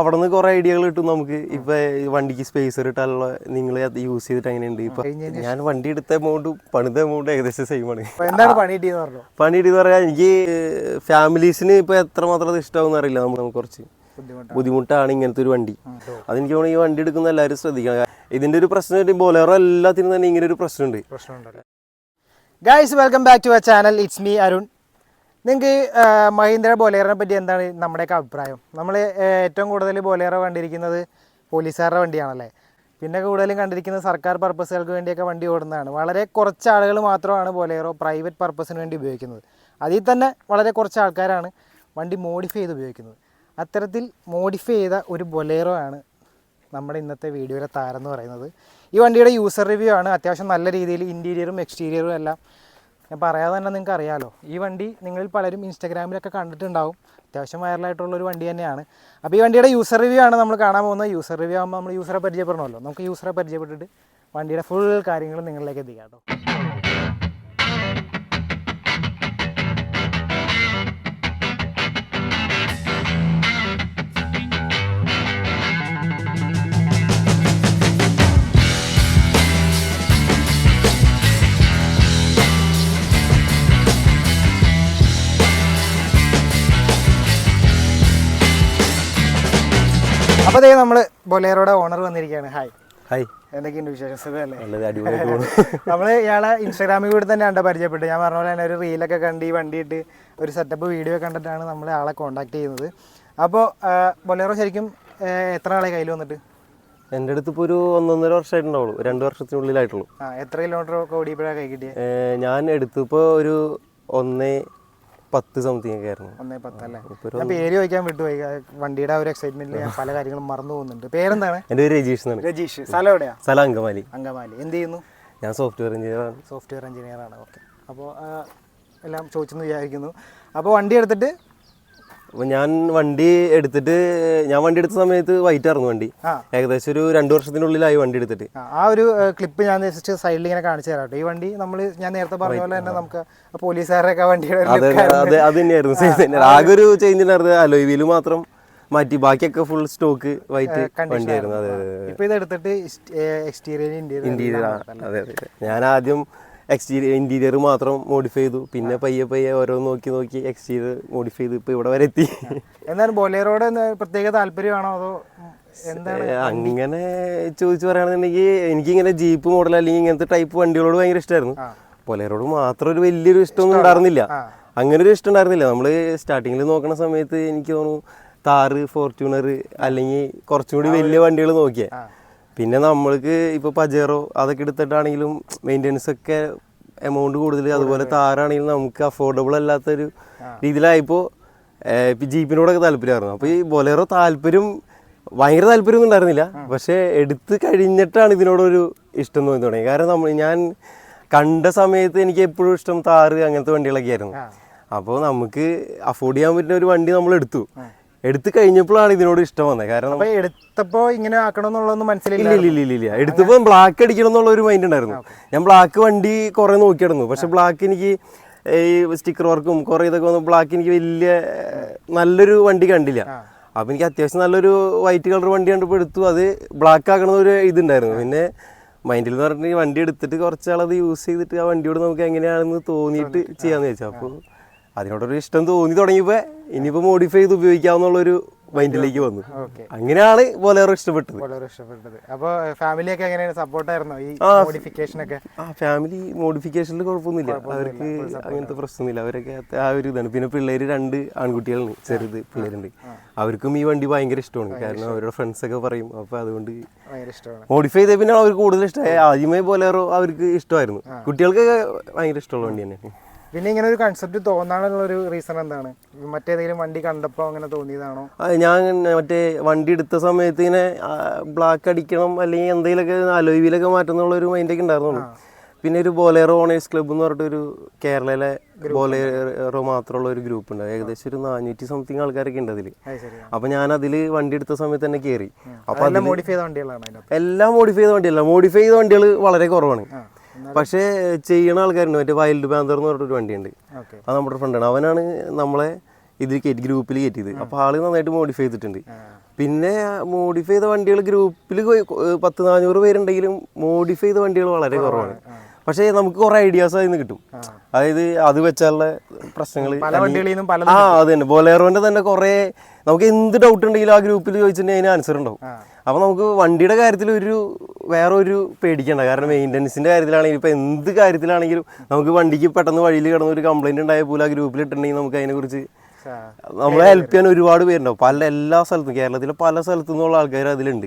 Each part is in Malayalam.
അവിടെ നിന്ന് കുറെ ഐഡിയകൾ കിട്ടും നമുക്ക്. ഇപ്പൊ വണ്ടിക്ക് സ്പേസർ ഇട്ടാലുള്ള നിങ്ങൾ യൂസ് ചെയ്തിട്ട് അങ്ങനെയുണ്ട് ഇപ്പൊ ഞാൻ വണ്ടി എടുത്ത എമൗണ്ട് പണിത എമൗണ്ട് ഏകദേശം സെയിം ആണ്. എന്താണ് പണി കിട്ടിയെന്ന് പറയാ പറയാൻ എനിക്ക് ഫാമിലീസിന് ഇപ്പൊ എത്രമാത്രം അത് ഇഷ്ടമാവും അറിയില്ല. നമുക്ക് കുറച്ച് ബുദ്ധിമുട്ട് ബുദ്ധിമുട്ടാണ് ഇങ്ങനത്തെ ഒരു വണ്ടി. അതെനിക്ക് തോന്നുന്നു ഈ വണ്ടി എടുക്കുന്ന എല്ലാവരും ശ്രദ്ധിക്കണം. ഇതിന്റെ ഒരു പ്രശ്നം ബോലേറോ എല്ലാത്തിനും തന്നെ ഇങ്ങനെ ഒരു പ്രശ്നമുണ്ട്. Guys welcome back to a channel it's me Arun നിങ്ങൾക്ക് മഹീന്ദ്ര ബോലേറിനെ പറ്റി എന്താണ് നമ്മുടെയൊക്കെ അഭിപ്രായം? നമ്മൾ ഏറ്റവും കൂടുതൽ ബൊലേറോ കണ്ടിരിക്കുന്നത് പോലീസുകാരുടെ വണ്ടിയാണല്ലേ? പിന്നെ കൂടുതലും കണ്ടിരിക്കുന്നത് സർക്കാർ പർപ്പസുകൾക്ക് വേണ്ടിയൊക്കെ വണ്ടി ഓടുന്നതാണ്. വളരെ കുറച്ച് ആളുകൾ മാത്രമാണ് ബോലേറോ പ്രൈവറ്റ് പർപ്പസിന് വേണ്ടി ഉപയോഗിക്കുന്നത്. അതിൽ തന്നെ വളരെ കുറച്ച് ആൾക്കാരാണ് വണ്ടി മോഡിഫൈ ചെയ്ത് ഉപയോഗിക്കുന്നത്. അത്തരത്തിൽ മോഡിഫൈ ചെയ്ത ഒരു ബൊലേറോ ആണ് നമ്മുടെ ഇന്നത്തെ വീഡിയോയിലെ താരം എന്ന് പറയുന്നത്. ഈ വണ്ടിയുടെ യൂസർ റിവ്യൂ ആണ്. അത്യാവശ്യം നല്ല രീതിയിൽ ഇന്റീരിയറും എക്സ്റ്റീരിയറും എല്ലാം ഞാൻ പറയാതെ തന്നെ നിങ്ങൾക്ക് അറിയാമല്ലോ ഈ വണ്ടി നിങ്ങളിൽ പലരും ഇൻസ്റ്റാഗ്രാമിലൊക്കെ കണ്ടിട്ടുണ്ടാവും. അത്യാവശ്യം വൈറലായിട്ടുള്ളൊരു വണ്ടി തന്നെയാണ്. അപ്പോൾ ഈ വണ്ടിയുടെ യൂസർ റിവ്യൂ ആണ് നമ്മൾ കാണാൻ പോകുന്നത്. യൂസർ റിവ്യൂ ആകുമ്പോൾ നമ്മൾ യൂസറെ പരിചയപ്പെടണമല്ലോ. നമുക്ക് യൂസറെ പരിചയപ്പെട്ടിട്ട് വണ്ടിയുടെ ഫുൾ കാര്യങ്ങൾ നിങ്ങളിലേക്ക് എത്തിക്കാം കേട്ടോ. അപ്പോൾ അതേ നമ്മൾ ബൊലേറോയുടെ ഓണർ വന്നിരിക്കുകയാണ്. ഹായ് ഹായ് എന്തൊക്കെയുണ്ട് വിശേഷം? സുഖമല്ലേ? നമ്മൾ ഇയാളെ ഇൻസ്റ്റാഗ്രാമിൽ കൂടി തന്നെ കണ്ട പരിചയപ്പെട്ടു. ഞാൻ പറഞ്ഞ പോലെ തന്നെ ഒരു റീലൊക്കെ കണ്ട് ഈ വണ്ടിയിട്ട് ഒരു സെറ്റപ്പ് വീഡിയോ കണ്ടിട്ടാണ് നമ്മൾ ആളെ കോൺടാക്ട് ചെയ്യുന്നത്. അപ്പോൾ ബൊലേറോ ശരിക്കും എത്ര ആളെ കയ്യിൽ വന്നിട്ട്? എന്റെ അടുത്ത് ഇപ്പോൾ ഒരു ഒന്നൊന്നര വർഷമായിട്ടുണ്ടാവുള്ളൂ. രണ്ട് വർഷത്തിനുള്ളിലായിട്ടുള്ളൂ. ആ എത്ര കിലോമീറ്റർ ഓടിയപ്പോഴാണ് കൈ കിട്ടിയത് ഞാൻ എടുത്തപ്പോൾ ഒരു ഒന്നേ പത്ത് സംതിങ് ഒക്കെ ആയിരുന്നു. ഒന്നേ പത്തല്ലേ അല്ലേ? ഞാൻ പേര് ചോദിക്കാൻ വിട്ടുപോയി. വണ്ടിയുടെ ആ ഒരു എക്സൈറ്റ്മെന്റിൽ ഞാൻ പല കാര്യങ്ങളും മറന്നു പോകുന്നുണ്ട്. പേരെന്താണ്? എന്റെ പേര് രജീഷ് എന്നാണ്. രജീഷ്. സ്ഥലം എവിടെയാ? സ്ഥലം അങ്കമാലി. അങ്കമാലി. എന്ത് ചെയ്യുന്നു? ഞാൻ സോഫ്റ്റ്വെയർ എഞ്ചിനീയറാണ് സോഫ്റ്റ്വെയർ എഞ്ചിനീയർ ആണ്. ഓക്കെ അപ്പോൾ എല്ലാം ചോദിച്ചെന്ന് വിചാരിക്കുന്നു. അപ്പോൾ വണ്ടി എടുത്തിട്ട് അപ്പോൾ ഞാൻ വണ്ടി എടുത്തിട്ട് ഞാൻ വണ്ടി എടുത്ത സമയത്ത് വൈറ്റ് ആയിരുന്നു വണ്ടി. ഏകദേശം ഒരു രണ്ട് വർഷത്തിനുള്ളിലായി വണ്ടി എടുത്തിട്ട്. ആ, ഒരു ക്ലിപ്പ് ഞാൻ ജസ്റ്റ് സൈഡിൽ ഇങ്ങനെ കാണിച്ചു തരാം ഈ വണ്ടി നമ്മൾ ഞാൻ നേരത്തെ പറഞ്ഞ പോലെ തന്നെ നമുക്ക് പോലീസുകാരൊക്കെ വണ്ടിയുടെ ഒരു അത്. അത് തന്നെയായിരുന്നു. ആകെ ഒരു ചേഞ്ച് അലോയ് വീൽ മാത്രം മാറ്റി ബാക്കിയൊക്കെ ഫുൾ സ്റ്റോക്ക് വൈറ്റ് വണ്ടിയായിരുന്നു അതെ അതെ. ഇപ്പൊ ഇത് എടുത്തിട്ട് ഇന്റീരിയർ അതെ അതെ. ഞാൻ ആദ്യം എക്സ്റ്റീരിയർ ഇന്റീരിയർ മാത്രം മോഡിഫൈ ചെയ്തു. പിന്നെ പയ്യെ പയ്യെ ഓരോ നോക്കി നോക്കി എക്സ്റ്റീരിയർ മോഡിഫൈ ചെയ്ത്. ഇപ്പൊ ഇവിടെ വരെ എത്തി. എന്നാലും ബൊലേറോടെ പ്രത്യേക താല്പര്യമാണോ അതോ എന്താണ്? അങ്ങനെ ചോദിച്ചു പറയുകയാണെന്നുണ്ടെങ്കിൽ എനിക്കിങ്ങനെ ജീപ്പ് മോഡൽ അല്ലെങ്കിൽ ഇങ്ങനത്തെ ടൈപ്പ് വണ്ടികളോട് ഭയങ്കര ഇഷ്ടമായിരുന്നു പൊലേറോട് മാത്രം ഒരു വലിയൊരു ഇഷ്ടമൊന്നും ഉണ്ടായിരുന്നില്ല. അങ്ങനെ ഒരു ഇഷ്ടം ഉണ്ടായിരുന്നില്ല. നമ്മൾ സ്റ്റാർട്ടിങ്ങിൽ നോക്കുന്ന സമയത്ത് എനിക്ക് തോന്നുന്നു താറ് ഫോർച്യൂണർ അല്ലെങ്കിൽ കുറച്ചുകൂടി വലിയ വണ്ടികൾ നോക്കിയേ. പിന്നെ നമ്മൾക്ക് ഇപ്പോൾ പജേറോ അതൊക്കെ എടുത്തിട്ടാണെങ്കിലും മെയിന്റെനൻസ് ഒക്കെ എമൗണ്ട് കൂടുതൽ അതുപോലെ താരാണെങ്കിലും നമുക്ക് അഫോർഡബിൾ അല്ലാത്തൊരു രീതിയിലായപ്പോൾ ഇപ്പോൾ ജീപ്പിനോടൊക്കെ താല്പര്യമായിരുന്നു. അപ്പോൾ ഈ ബൊലേറോ താല്പര്യം ഭയങ്കര താല്പര്യമൊന്നും ഉണ്ടായിരുന്നില്ല. പക്ഷേ എടുത്ത് കഴിഞ്ഞിട്ടാണ് ഇതിനോടൊരു ഇഷ്ടം തോന്നി തുടങ്ങി കാരണം നമ്മൾ ഞാൻ കണ്ട സമയത്ത് എനിക്ക് എപ്പോഴും ഇഷ്ടം താറ് അങ്ങനത്തെ വണ്ടികളൊക്കെ ആയിരുന്നു അപ്പോൾ നമുക്ക് അഫോർഡ് ചെയ്യാൻ പറ്റുന്ന ഒരു വണ്ടി നമ്മൾ എടുത്തു. എടുത്ത് കഴിഞ്ഞപ്പോഴാണ് ഇതിനോട് ഇഷ്ടം വന്നത്. കാരണം എടുത്തപ്പോ ഇങ്ങനെ ആക്കണമെന്നുള്ളതൊന്നും മനസ്സിലില്ല. ഇല്ല ഇല്ല ഇല്ല എടുത്തപ്പോ ബ്ലാക്ക് അടിക്കണം എന്നുള്ള ഒരു മൈൻഡ് ഉണ്ടായിരുന്നു. ഞാൻ ബ്ലാക്ക് വണ്ടി കുറെ നോക്കിയിടുന്നു പക്ഷെ ബ്ലാക്ക് എനിക്ക് ഈ സ്റ്റിക്കർ വർക്കും കുറെ ഇതൊക്കെ വന്നു ബ്ലാക്ക് എനിക്ക് വലിയ നല്ലൊരു വണ്ടി കണ്ടില്ല. അപ്പൊ എനിക്ക് അത്യാവശ്യം നല്ലൊരു വൈറ്റ് കളർ വണ്ടി കണ്ടപ്പോൾ എടുത്തു. അത് ബ്ലാക്ക് ആക്കണ ഒരു ഇതുണ്ടായിരുന്നു. പിന്നെ മൈൻഡിൽ എന്ന് പറഞ്ഞിട്ട് വണ്ടി എടുത്തിട്ട് കുറച്ചാളത് യൂസ് ചെയ്തിട്ട് ആ വണ്ടിയോട് നമുക്ക് എങ്ങനെയാണെന്ന് തോന്നിയിട്ട് ചെയ്യാന്ന് വെച്ചാൽ അപ്പോൾ അതിനോടൊരു ഇഷ്ടം തോന്നി തുടങ്ങിയപ്പോൾ ഇനിയിപ്പോൾ മോഡിഫൈ ചെയ്ത് ഉപയോഗിക്കാവുന്നുള്ളൊരു മൈൻഡിലേക്ക് വന്നു. അങ്ങനെയാണ് ബോലേറോ ഇഷ്ടപ്പെട്ടത്. ഇഷ്ടപ്പെട്ടത്. അപ്പൊ ഫാമിലിയൊക്കെ എങ്ങനെയാണ് സപ്പോർട്ടായിരുന്നോ ഈ ആ ഫാമിലി മോഡിഫിക്കേഷനിൽ കുഴപ്പമൊന്നുമില്ല. അവർക്ക് അങ്ങനത്തെ പ്രശ്നമൊന്നുമില്ല. അവരൊക്കെ ആ ഒരു ഇതാണ്. പിന്നെ പിള്ളേര് രണ്ട് ആൺകുട്ടികളാണ് ചെറുത് പിള്ളേരുണ്ട്. അവർക്കും ഈ വണ്ടി ഭയങ്കര ഇഷ്ടമാണ്. കാരണം അവരുടെ ഫ്രണ്ട്സ് ഒക്കെ പറയും അപ്പൊ അതുകൊണ്ട് മോഡിഫൈ ചെയ്ത പിന്നെ അവർക്ക് കൂടുതൽ ഇഷ്ടമായി ആദ്യമേ പോലെ അവർക്ക് ഇഷ്ടമായിരുന്നു. കുട്ടികൾക്കൊക്കെ ഭയങ്കര ഇഷ്ടമുള്ള വണ്ടി തന്നെ പിന്നെ ഇങ്ങനെ ഒരു കൺസെപ്റ്റ് തോന്നാനുള്ള ഒരു റീസൺ എന്താണ്? മറ്റേതെങ്കിലും വണ്ടി കണ്ടപ്പോൾ അങ്ങനെ തോന്നിയതാണോ? ഞാൻ മറ്റേ വണ്ടി എടുത്ത സമയത്ത് ഇങ്ങനെ ബ്ലാക്ക് അടിക്കണം അല്ലെങ്കിൽ എന്തെങ്കിലുമൊക്കെ അലോയിലൊക്കെ മാറ്റുന്ന ഒരു മൈൻഡൊക്കെ ഉണ്ടായിരുന്നുള്ളൂ. പിന്നെ ഒരു ബോലേറോ ഓണേഴ്സ് ക്ലബ്ബ് എന്ന് പറഞ്ഞിട്ട് ഒരു കേരളയിലെ ബോലേറോ മാത്രമുള്ള ഒരു ഗ്രൂപ്പ് ഉണ്ട്. ഏകദേശം ഒരു നാനൂറ്റി സംതിങ് ആൾക്കാരൊക്കെ ഉണ്ട് അതിൽ അത് അപ്പൊ ഞാൻ അതിൽ വണ്ടി എടുത്ത സമയത്ത് തന്നെ കയറി അപ്പൊ എല്ലാം മോഡിഫൈ ചെയ്ത വണ്ടികളാണ് എല്ലാം മോഡിഫൈ ചെയ്ത വണ്ടിയല്ല മോഡിഫൈ ചെയ്ത വണ്ടികൾ വളരെ കുറവാണ്. പക്ഷേ ചെയ്യണ ആൾക്കാരുണ്ട്. മറ്റേ വൈൽഡ് പാന്തർ എന്ന് പറഞ്ഞിട്ടൊരു വണ്ടിയുണ്ട്. അത് നമ്മുടെ ഫ്രണ്ടാണ്. അവനാണ് നമ്മളെ ഇതിൽ കയറ്റി ഗ്രൂപ്പിൽ കയറ്റിയത്. അപ്പോൾ ആൾ നന്നായിട്ട് മോഡിഫൈ ചെയ്തിട്ടുണ്ട്. പിന്നെ മോഡിഫൈ ചെയ്ത വണ്ടികൾ ഗ്രൂപ്പിൽ പത്ത് നാനൂറ് പേരുണ്ടെങ്കിലും മോഡിഫൈ ചെയ്ത വണ്ടികൾ വളരെ കുറവാണ്. പക്ഷേ നമുക്ക് കുറേ ഐഡിയാസ് അതിൽ നിന്ന് കിട്ടും. അതായത് അത് വെച്ചാലുള്ള പ്രശ്നങ്ങൾ ആ അത് തന്നെ. ബൊലേറോന്റെ തന്നെ കുറേ നമുക്ക് എന്ത് ഡൗട്ട് ഉണ്ടെങ്കിലും ആ ഗ്രൂപ്പിൽ ചോദിച്ചിട്ടുണ്ടെങ്കിൽ അതിന് ആൻസർ ഉണ്ടാവും. അപ്പൊ നമുക്ക് വണ്ടിയുടെ കാര്യത്തിൽ ഒരു വേറെ ഒരു പേടിക്കണ്ട. കാരണം മെയിന്റനൻസിന്റെ കാര്യത്തിലാണെങ്കിലും ഇപ്പോൾ എന്ത് കാര്യത്തിലാണെങ്കിലും നമുക്ക് വണ്ടിക്ക് പെട്ടെന്ന് വഴിയിൽ കിടന്ന ഒരു കംപ്ലൈന്റ് ഉണ്ടായ പോലും ആ ഗ്രൂപ്പിൽ ഇട്ടുണ്ടെങ്കിൽ നമുക്ക് അതിനെക്കുറിച്ച് നമ്മളെ ഹെൽപ്പ് ചെയ്യാൻ ഒരുപാട് പേരുണ്ടാവും. പല എല്ലാ സ്ഥലത്തും കേരളത്തിലെ പല സ്ഥലത്തു നിന്നുള്ള ആൾക്കാർ അതിലുണ്ട്.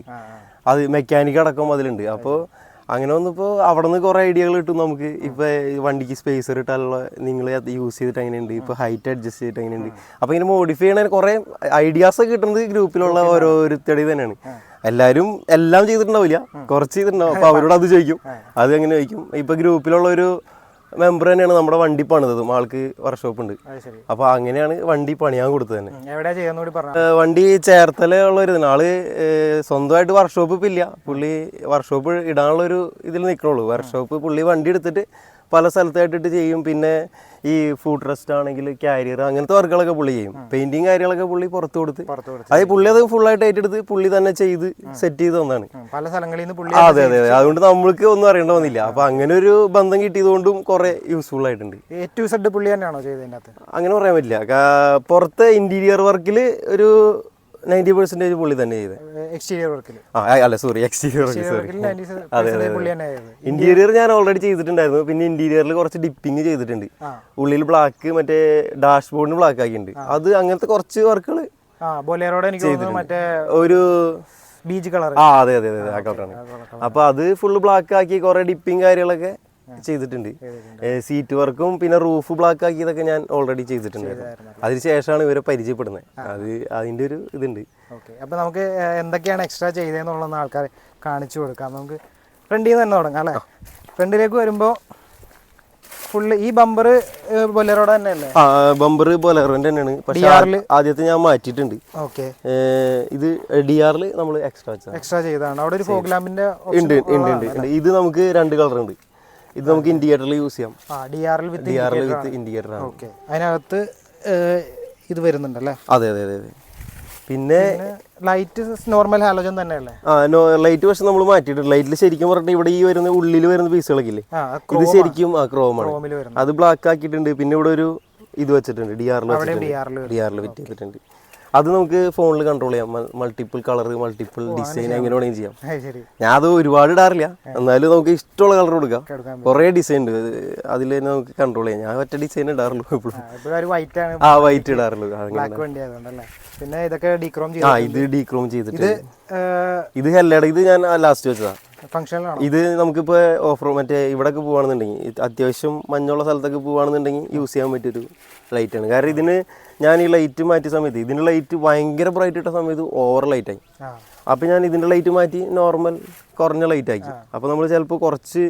അത് മെക്കാനിക് അടക്കം അതിലുണ്ട്. അപ്പോൾ അങ്ങനെ വന്നപ്പോൾ അവിടെ നിന്ന് കുറേ ഐഡിയകൾ കിട്ടും നമുക്ക്. ഇപ്പോൾ വണ്ടിക്ക് സ്പേസർ ഇട്ടാലുള്ള നിങ്ങൾ യൂസ് ചെയ്തിട്ട് എങ്ങനെയുണ്ട്? ഇപ്പോൾ ഹൈറ്റ് അഡ്ജസ്റ്റ് ചെയ്തിട്ട് എങ്ങനെയുണ്ട്? അപ്പോൾ ഇങ്ങനെ മോഡിഫൈ ചെയ്യണ കുറേ ഐഡിയാസ് കിട്ടുന്നത് ഗ്രൂപ്പിലുള്ള ഓരോരുത്തരുടെ തന്നെയാണ്. എല്ലാവരും എല്ലാം ചെയ്തിട്ടുണ്ടാവില്ല. കുറച്ച് ചെയ്തിട്ടുണ്ടാവും. അപ്പോൾ അവരോട് അത് ചോദിക്കും. അത് എങ്ങനെ ചോദിക്കും? ഇപ്പോൾ ഗ്രൂപ്പിലുള്ള ഒരു മെമ്പർ തന്നെയാണ് നമ്മുടെ വണ്ടി പണിതത്. ആൾക്ക് വർക്ക്ഷോപ്പ് ഉണ്ട്. അപ്പോൾ അങ്ങനെയാണ് വണ്ടി പണിയാൻ കൊടുത്തത് തന്നെ. വണ്ടി ചേർത്തല ഉള്ള ഒരു. ആൾ സ്വന്തമായിട്ട് വർക്ക്ഷോപ്പ് ഇപ്പം ഇല്ല. പുള്ളി വർക്ക്ഷോപ്പ് ഇടാനുള്ള ഒരു ഇതിൽ നിൽക്കണുള്ളൂ വർക്ക്ഷോപ്പ് പുള്ളി വണ്ടി എടുത്തിട്ട് പല സ്ഥലത്തായിട്ടിട്ട് ചെയ്യും. പിന്നെ ഈ ഫുഡ് റെസ്റ്റ് ആണെങ്കിൽ കാരിയർ അങ്ങനത്തെ വർക്കുകളൊക്കെ പുള്ളി ചെയ്യും. പെയിന്റിങ് കാര്യങ്ങളൊക്കെ പുള്ളി പുറത്തു കൊടുത്ത്. അത് പുള്ളി അത് ഫുള്ളായിട്ട് ഏറ്റെടുത്ത് പുള്ളി തന്നെ ചെയ്ത് സെറ്റ് ചെയ്ത് തന്നാണ്. പല സ്ഥലങ്ങളിൽ നിന്ന് പുള്ളി അതെ അതെ അതെ അതുകൊണ്ട് നമ്മൾക്ക് ഒന്നും അറിയേണ്ട വന്നില്ല. അപ്പൊ അങ്ങനെ ഒരു ബന്ധം കിട്ടിയതുകൊണ്ടും കുറെ യൂസ്ഫുൾ ആയിട്ടുണ്ട്. സെഡ് പുള്ളി തന്നെയാണോ അങ്ങനെ പറയാൻ പറ്റില്ല. പുറത്തെ ഇന്റീരിയർ വർക്കിൽ ഒരു നയന്റി പെർസെന്റേജ് പുള്ളി തന്നെ ചെയ്തത് എക്സ്റ്റീരിയർ വർക്കിൽ ആ അല്ല sorry exterior work sorry percentage interior ഞാൻ ഓൾറെഡി ചെയ്തിട്ടുണ്ടായിരുന്നു. പിന്നെ ഇന്റീരിയറിൽ കുറച്ച് ഡിപ്പിങ് ചെയ്തിട്ടുണ്ട്. ഉള്ളിൽ ബ്ലാക്ക് മറ്റേ ഡാഷ് ബോർഡിന് ബ്ലാക്ക് ആക്കിയിട്ടുണ്ട് അത് അങ്ങനത്തെ കുറച്ച് വർക്കുകൾ മറ്റേ ഒരു ബീച്ച് കളർ ആ അതെ അതെ അതെ ആ കളറാണ്. അപ്പൊ അത് ഫുള്ള് ബ്ലാക്ക് ആക്കി കുറെ ഡിപ്പിങ് കാര്യങ്ങളൊക്കെ ചെയ്തിട്ടുണ്ട്. സീറ്റ് വർക്കും പിന്നെ റൂഫ് ബ്ലാക്ക് ആക്കിയതൊക്കെ ഞാൻ ഓൾറെഡി ചെയ്തിട്ടുണ്ടായിരുന്നു അതിനുശേഷമാണ് ഇവരെ പരിചയപ്പെടുന്നത്. അത് അതിന്റെ ഒരു ഇതുണ്ട്. ഓക്കെ. അപ്പോൾ നമുക്ക് എന്തൊക്കെയാണ് എക്സ്ട്രാ ചെയ്തതെന്നുള്ളതെന്ന് ആൾക്കാരെ കാണിച്ചു കൊടുക്കാം. നമുക്ക് ഫ്രണ്ടിൽ നിന്ന് തന്നെ തുടങ്ങാം അല്ലേ? ഫ്രണ്ടിലേക്ക് വരുമ്പോൾ ഫുള്ള് ഈ ബമ്പർ ബൊലേറോടെ തന്നെയല്ലേ? ബമ്പർ ബൊലേറോന്റെ തന്നെയാണ്. പക്ഷേ ആദ്യത്തെ ഞാൻ മാറ്റിയിട്ടുണ്ട്. ഓക്കെ. ഇത് ഡി ആറിൽ നമ്മൾ എക്സ്ട്രാ എക്സ്ട്രാ ചെയ്താണ് അവിടെ ഒരു ഫോഗ് ലാമ്പിന്റെ ഉണ്ട് ഉണ്ട് ഉണ്ട് ഉണ്ട്. ഇത് നമുക്ക് രണ്ട് കളർ ഉണ്ട്. ഇത് നമുക്ക് ഇൻഡിക്കേറ്ററിൽ യൂസ് ചെയ്യാം. ഡി ആറിൽ വിത്ത് ഡി ആറിൽ വിത്ത് ഇൻഡിക്കേറ്റർ ആണ്. ഓക്കെ അതിനകത്ത് ഇത് വരുന്നുണ്ടല്ലേ? അതെ അതെ അതെ പിന്നെ ലൈറ്റ് നോർമൽ ഹാലോജൻ തന്നെയല്ലേ? ആ ലൈറ്റ് പക്ഷെ നമ്മൾ മാറ്റിയിട്ടുണ്ട് ലൈറ്റിൽ ശരിക്കും പറഞ്ഞിട്ട് ഇവിടെ ഈ വരുന്ന ഉള്ളിൽ വരുന്ന പീസുകളൊക്കെ ഇല്ലേ? ഇത് ശരിക്കും ആ ക്രോമാണ് അത് ബ്ലാക്ക് ആക്കിയിട്ടുണ്ട്. പിന്നെ ഇവിടെ ഒരു ഇത് വെച്ചിട്ടുണ്ട്. ഡി ആറിൽ ഡി ആറിൽ ഫിറ്റ് ചെയ്തിട്ടുണ്ട് അത് നമുക്ക് ഫോണിൽ കൺട്രോൾ ചെയ്യാം. മൾട്ടിപ്പിൾ കളർ മൾട്ടിപ്പിൾ ഡിസൈൻ എങ്ങനെ വേണമെങ്കിലും ചെയ്യാം. ഞാൻ അത് ഒരുപാട് ഇടാറില്ല. എന്നാലും നമുക്ക് ഇഷ്ടമുള്ള കളർ കൊടുക്കാം. കുറെ ഡിസൈൻ ഉണ്ട്. അതിൽ തന്നെ നമുക്ക് കൺട്രോൾ ചെയ്യാം. ഞാൻ ഒറ്റ ഡിസൈൻ ഇടാറുള്ളൂ എപ്പോഴും. ഇപ്പോഴും ആ വൈറ്റ് ഇടാറുള്ളൂ. പിന്നെ ഇതൊക്കെ ഡീക്രോം ആ ഇത് ഡീക്രോം ചെയ്തിട്ട് ഇത് ഹെല്ലയുടെ ഇത് ഞാൻ ലാസ്റ്റ് വെച്ചതാ. ഫംഗ്ഷനിലാണോ ഇത് നമുക്കിപ്പോൾ ഓഫ് റോഡ് മറ്റേ ഇവിടെയൊക്കെ പോവാണെന്നുണ്ടെങ്കിൽ അത്യാവശ്യം മഞ്ഞുള്ള സ്ഥലത്തൊക്കെ പോവാണെന്നുണ്ടെങ്കിൽ യൂസ് ചെയ്യാൻ പറ്റിയൊരു ലൈറ്റാണ് കാരണം ഇതിന് ഞാൻ ഈ ലൈറ്റ് മാറ്റിയ സമയത്ത് ഇതിന് ലൈറ്റ് ഭയങ്കര ബ്രൈറ്റ് ഇട്ട സമയത്ത് ഓവർ ലൈറ്റായി അപ്പോൾ ഞാൻ ഇതിന്റെ ലൈറ്റ് മാറ്റി നോർമൽ കുറഞ്ഞ ലൈറ്റ് ആക്കി. അപ്പോൾ നമ്മൾ ചിലപ്പോൾ കുറച്ച്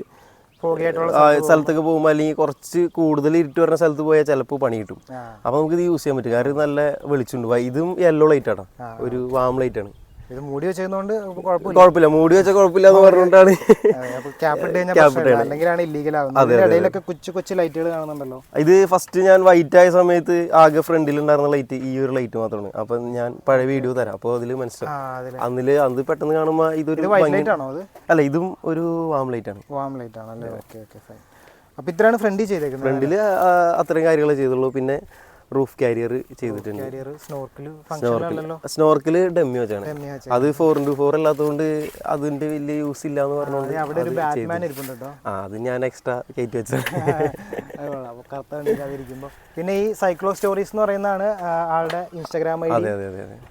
സ്ഥലത്തൊക്കെ പോകുമ്പോൾ അല്ലെങ്കിൽ കുറച്ച് കൂടുതൽ ഇരുട്ട് വരുന്ന സ്ഥലത്ത് പോയാൽ ചിലപ്പോൾ പണി കിട്ടും. അപ്പോൾ നമുക്ക് ഇത് യൂസ് ചെയ്യാൻ പറ്റും. കാരണം നല്ല വെളിച്ചുണ്ട് ഇതും യെല്ലോ ലൈറ്റാണ് ആണ്. ഒരു വാം ലൈറ്റാണ് ആണ്. ഇത് മൂടി വെച്ചതുകൊണ്ട് കുഴപ്പമില്ല. മൂടി വെച്ച കുഴപ്പമില്ല എന്ന് പറഞ്ഞുകൊണ്ടാണ് ക്യാപ്പ് ഇട്ട് കഴിഞ്ഞാൽ അല്ലെങ്കിലാണ് ഇല്ലീഗൽ ആവുന്നത്. ഇടയിലൊക്കെ കൊച്ചു കൊച്ചു ലൈറ്റുകൾ കാണുന്നുണ്ടല്ലോ. ഇത് ഫസ്റ്റ് ഞാൻ വൈറ്റ് ആയ സമയത്ത് ആകെ ഫ്രണ്ടിൽ ഉണ്ടായിരുന്ന ലൈറ്റ് ഈ ഒരു ലൈറ്റ് മാത്രമാണ്. അപ്പൊ ഞാൻ പഴയ വീഡിയോ തരാം. അപ്പോൾ അതിൽ മനസ്സിലാവും. അതിൽ. അന്നിൽ അത് പെട്ടെന്ന് കാണുമ്പോൾ ഇതൊരു ആണോ അല്ല ഇതും ഒരു വാം ലൈറ്റ് ആണ്. വാം ലൈറ്റ് ആണല്ലേ? ഓക്കെ ഓക്കെ ഫൈൻ അപ്പൊ ഇത്രയാണ് ഫ്രണ്ടിൽ ചെയ്തേക്കുന്നത് ഫ്രണ്ടിൽ അത്രയും കാര്യങ്ങളെ ചെയ്തുള്ളൂ. പിന്നെ റൂഫ് കാരിയർ ചെയ്തിട്ടുണ്ട്. സ്നോർക്കിൽ ഡെമ്മി വെച്ചാണ്. അത് ഫോർ ഇന്റു ഫോർ അല്ലാത്തതുകൊണ്ട് അതിന്റെ വലിയ യൂസ് ഇല്ല എന്ന് പറഞ്ഞുകൊണ്ട് ആ അത് ഞാൻ എക്സ്ട്രാ കയറ്റി വെച്ചത്. പിന്നെ ഈ സൈക്ലോ സ്റ്റോറീസ് എന്ന് പറയുന്നതാണ് ആളുടെ ഇൻസ്റ്റാഗ്രാം ഐ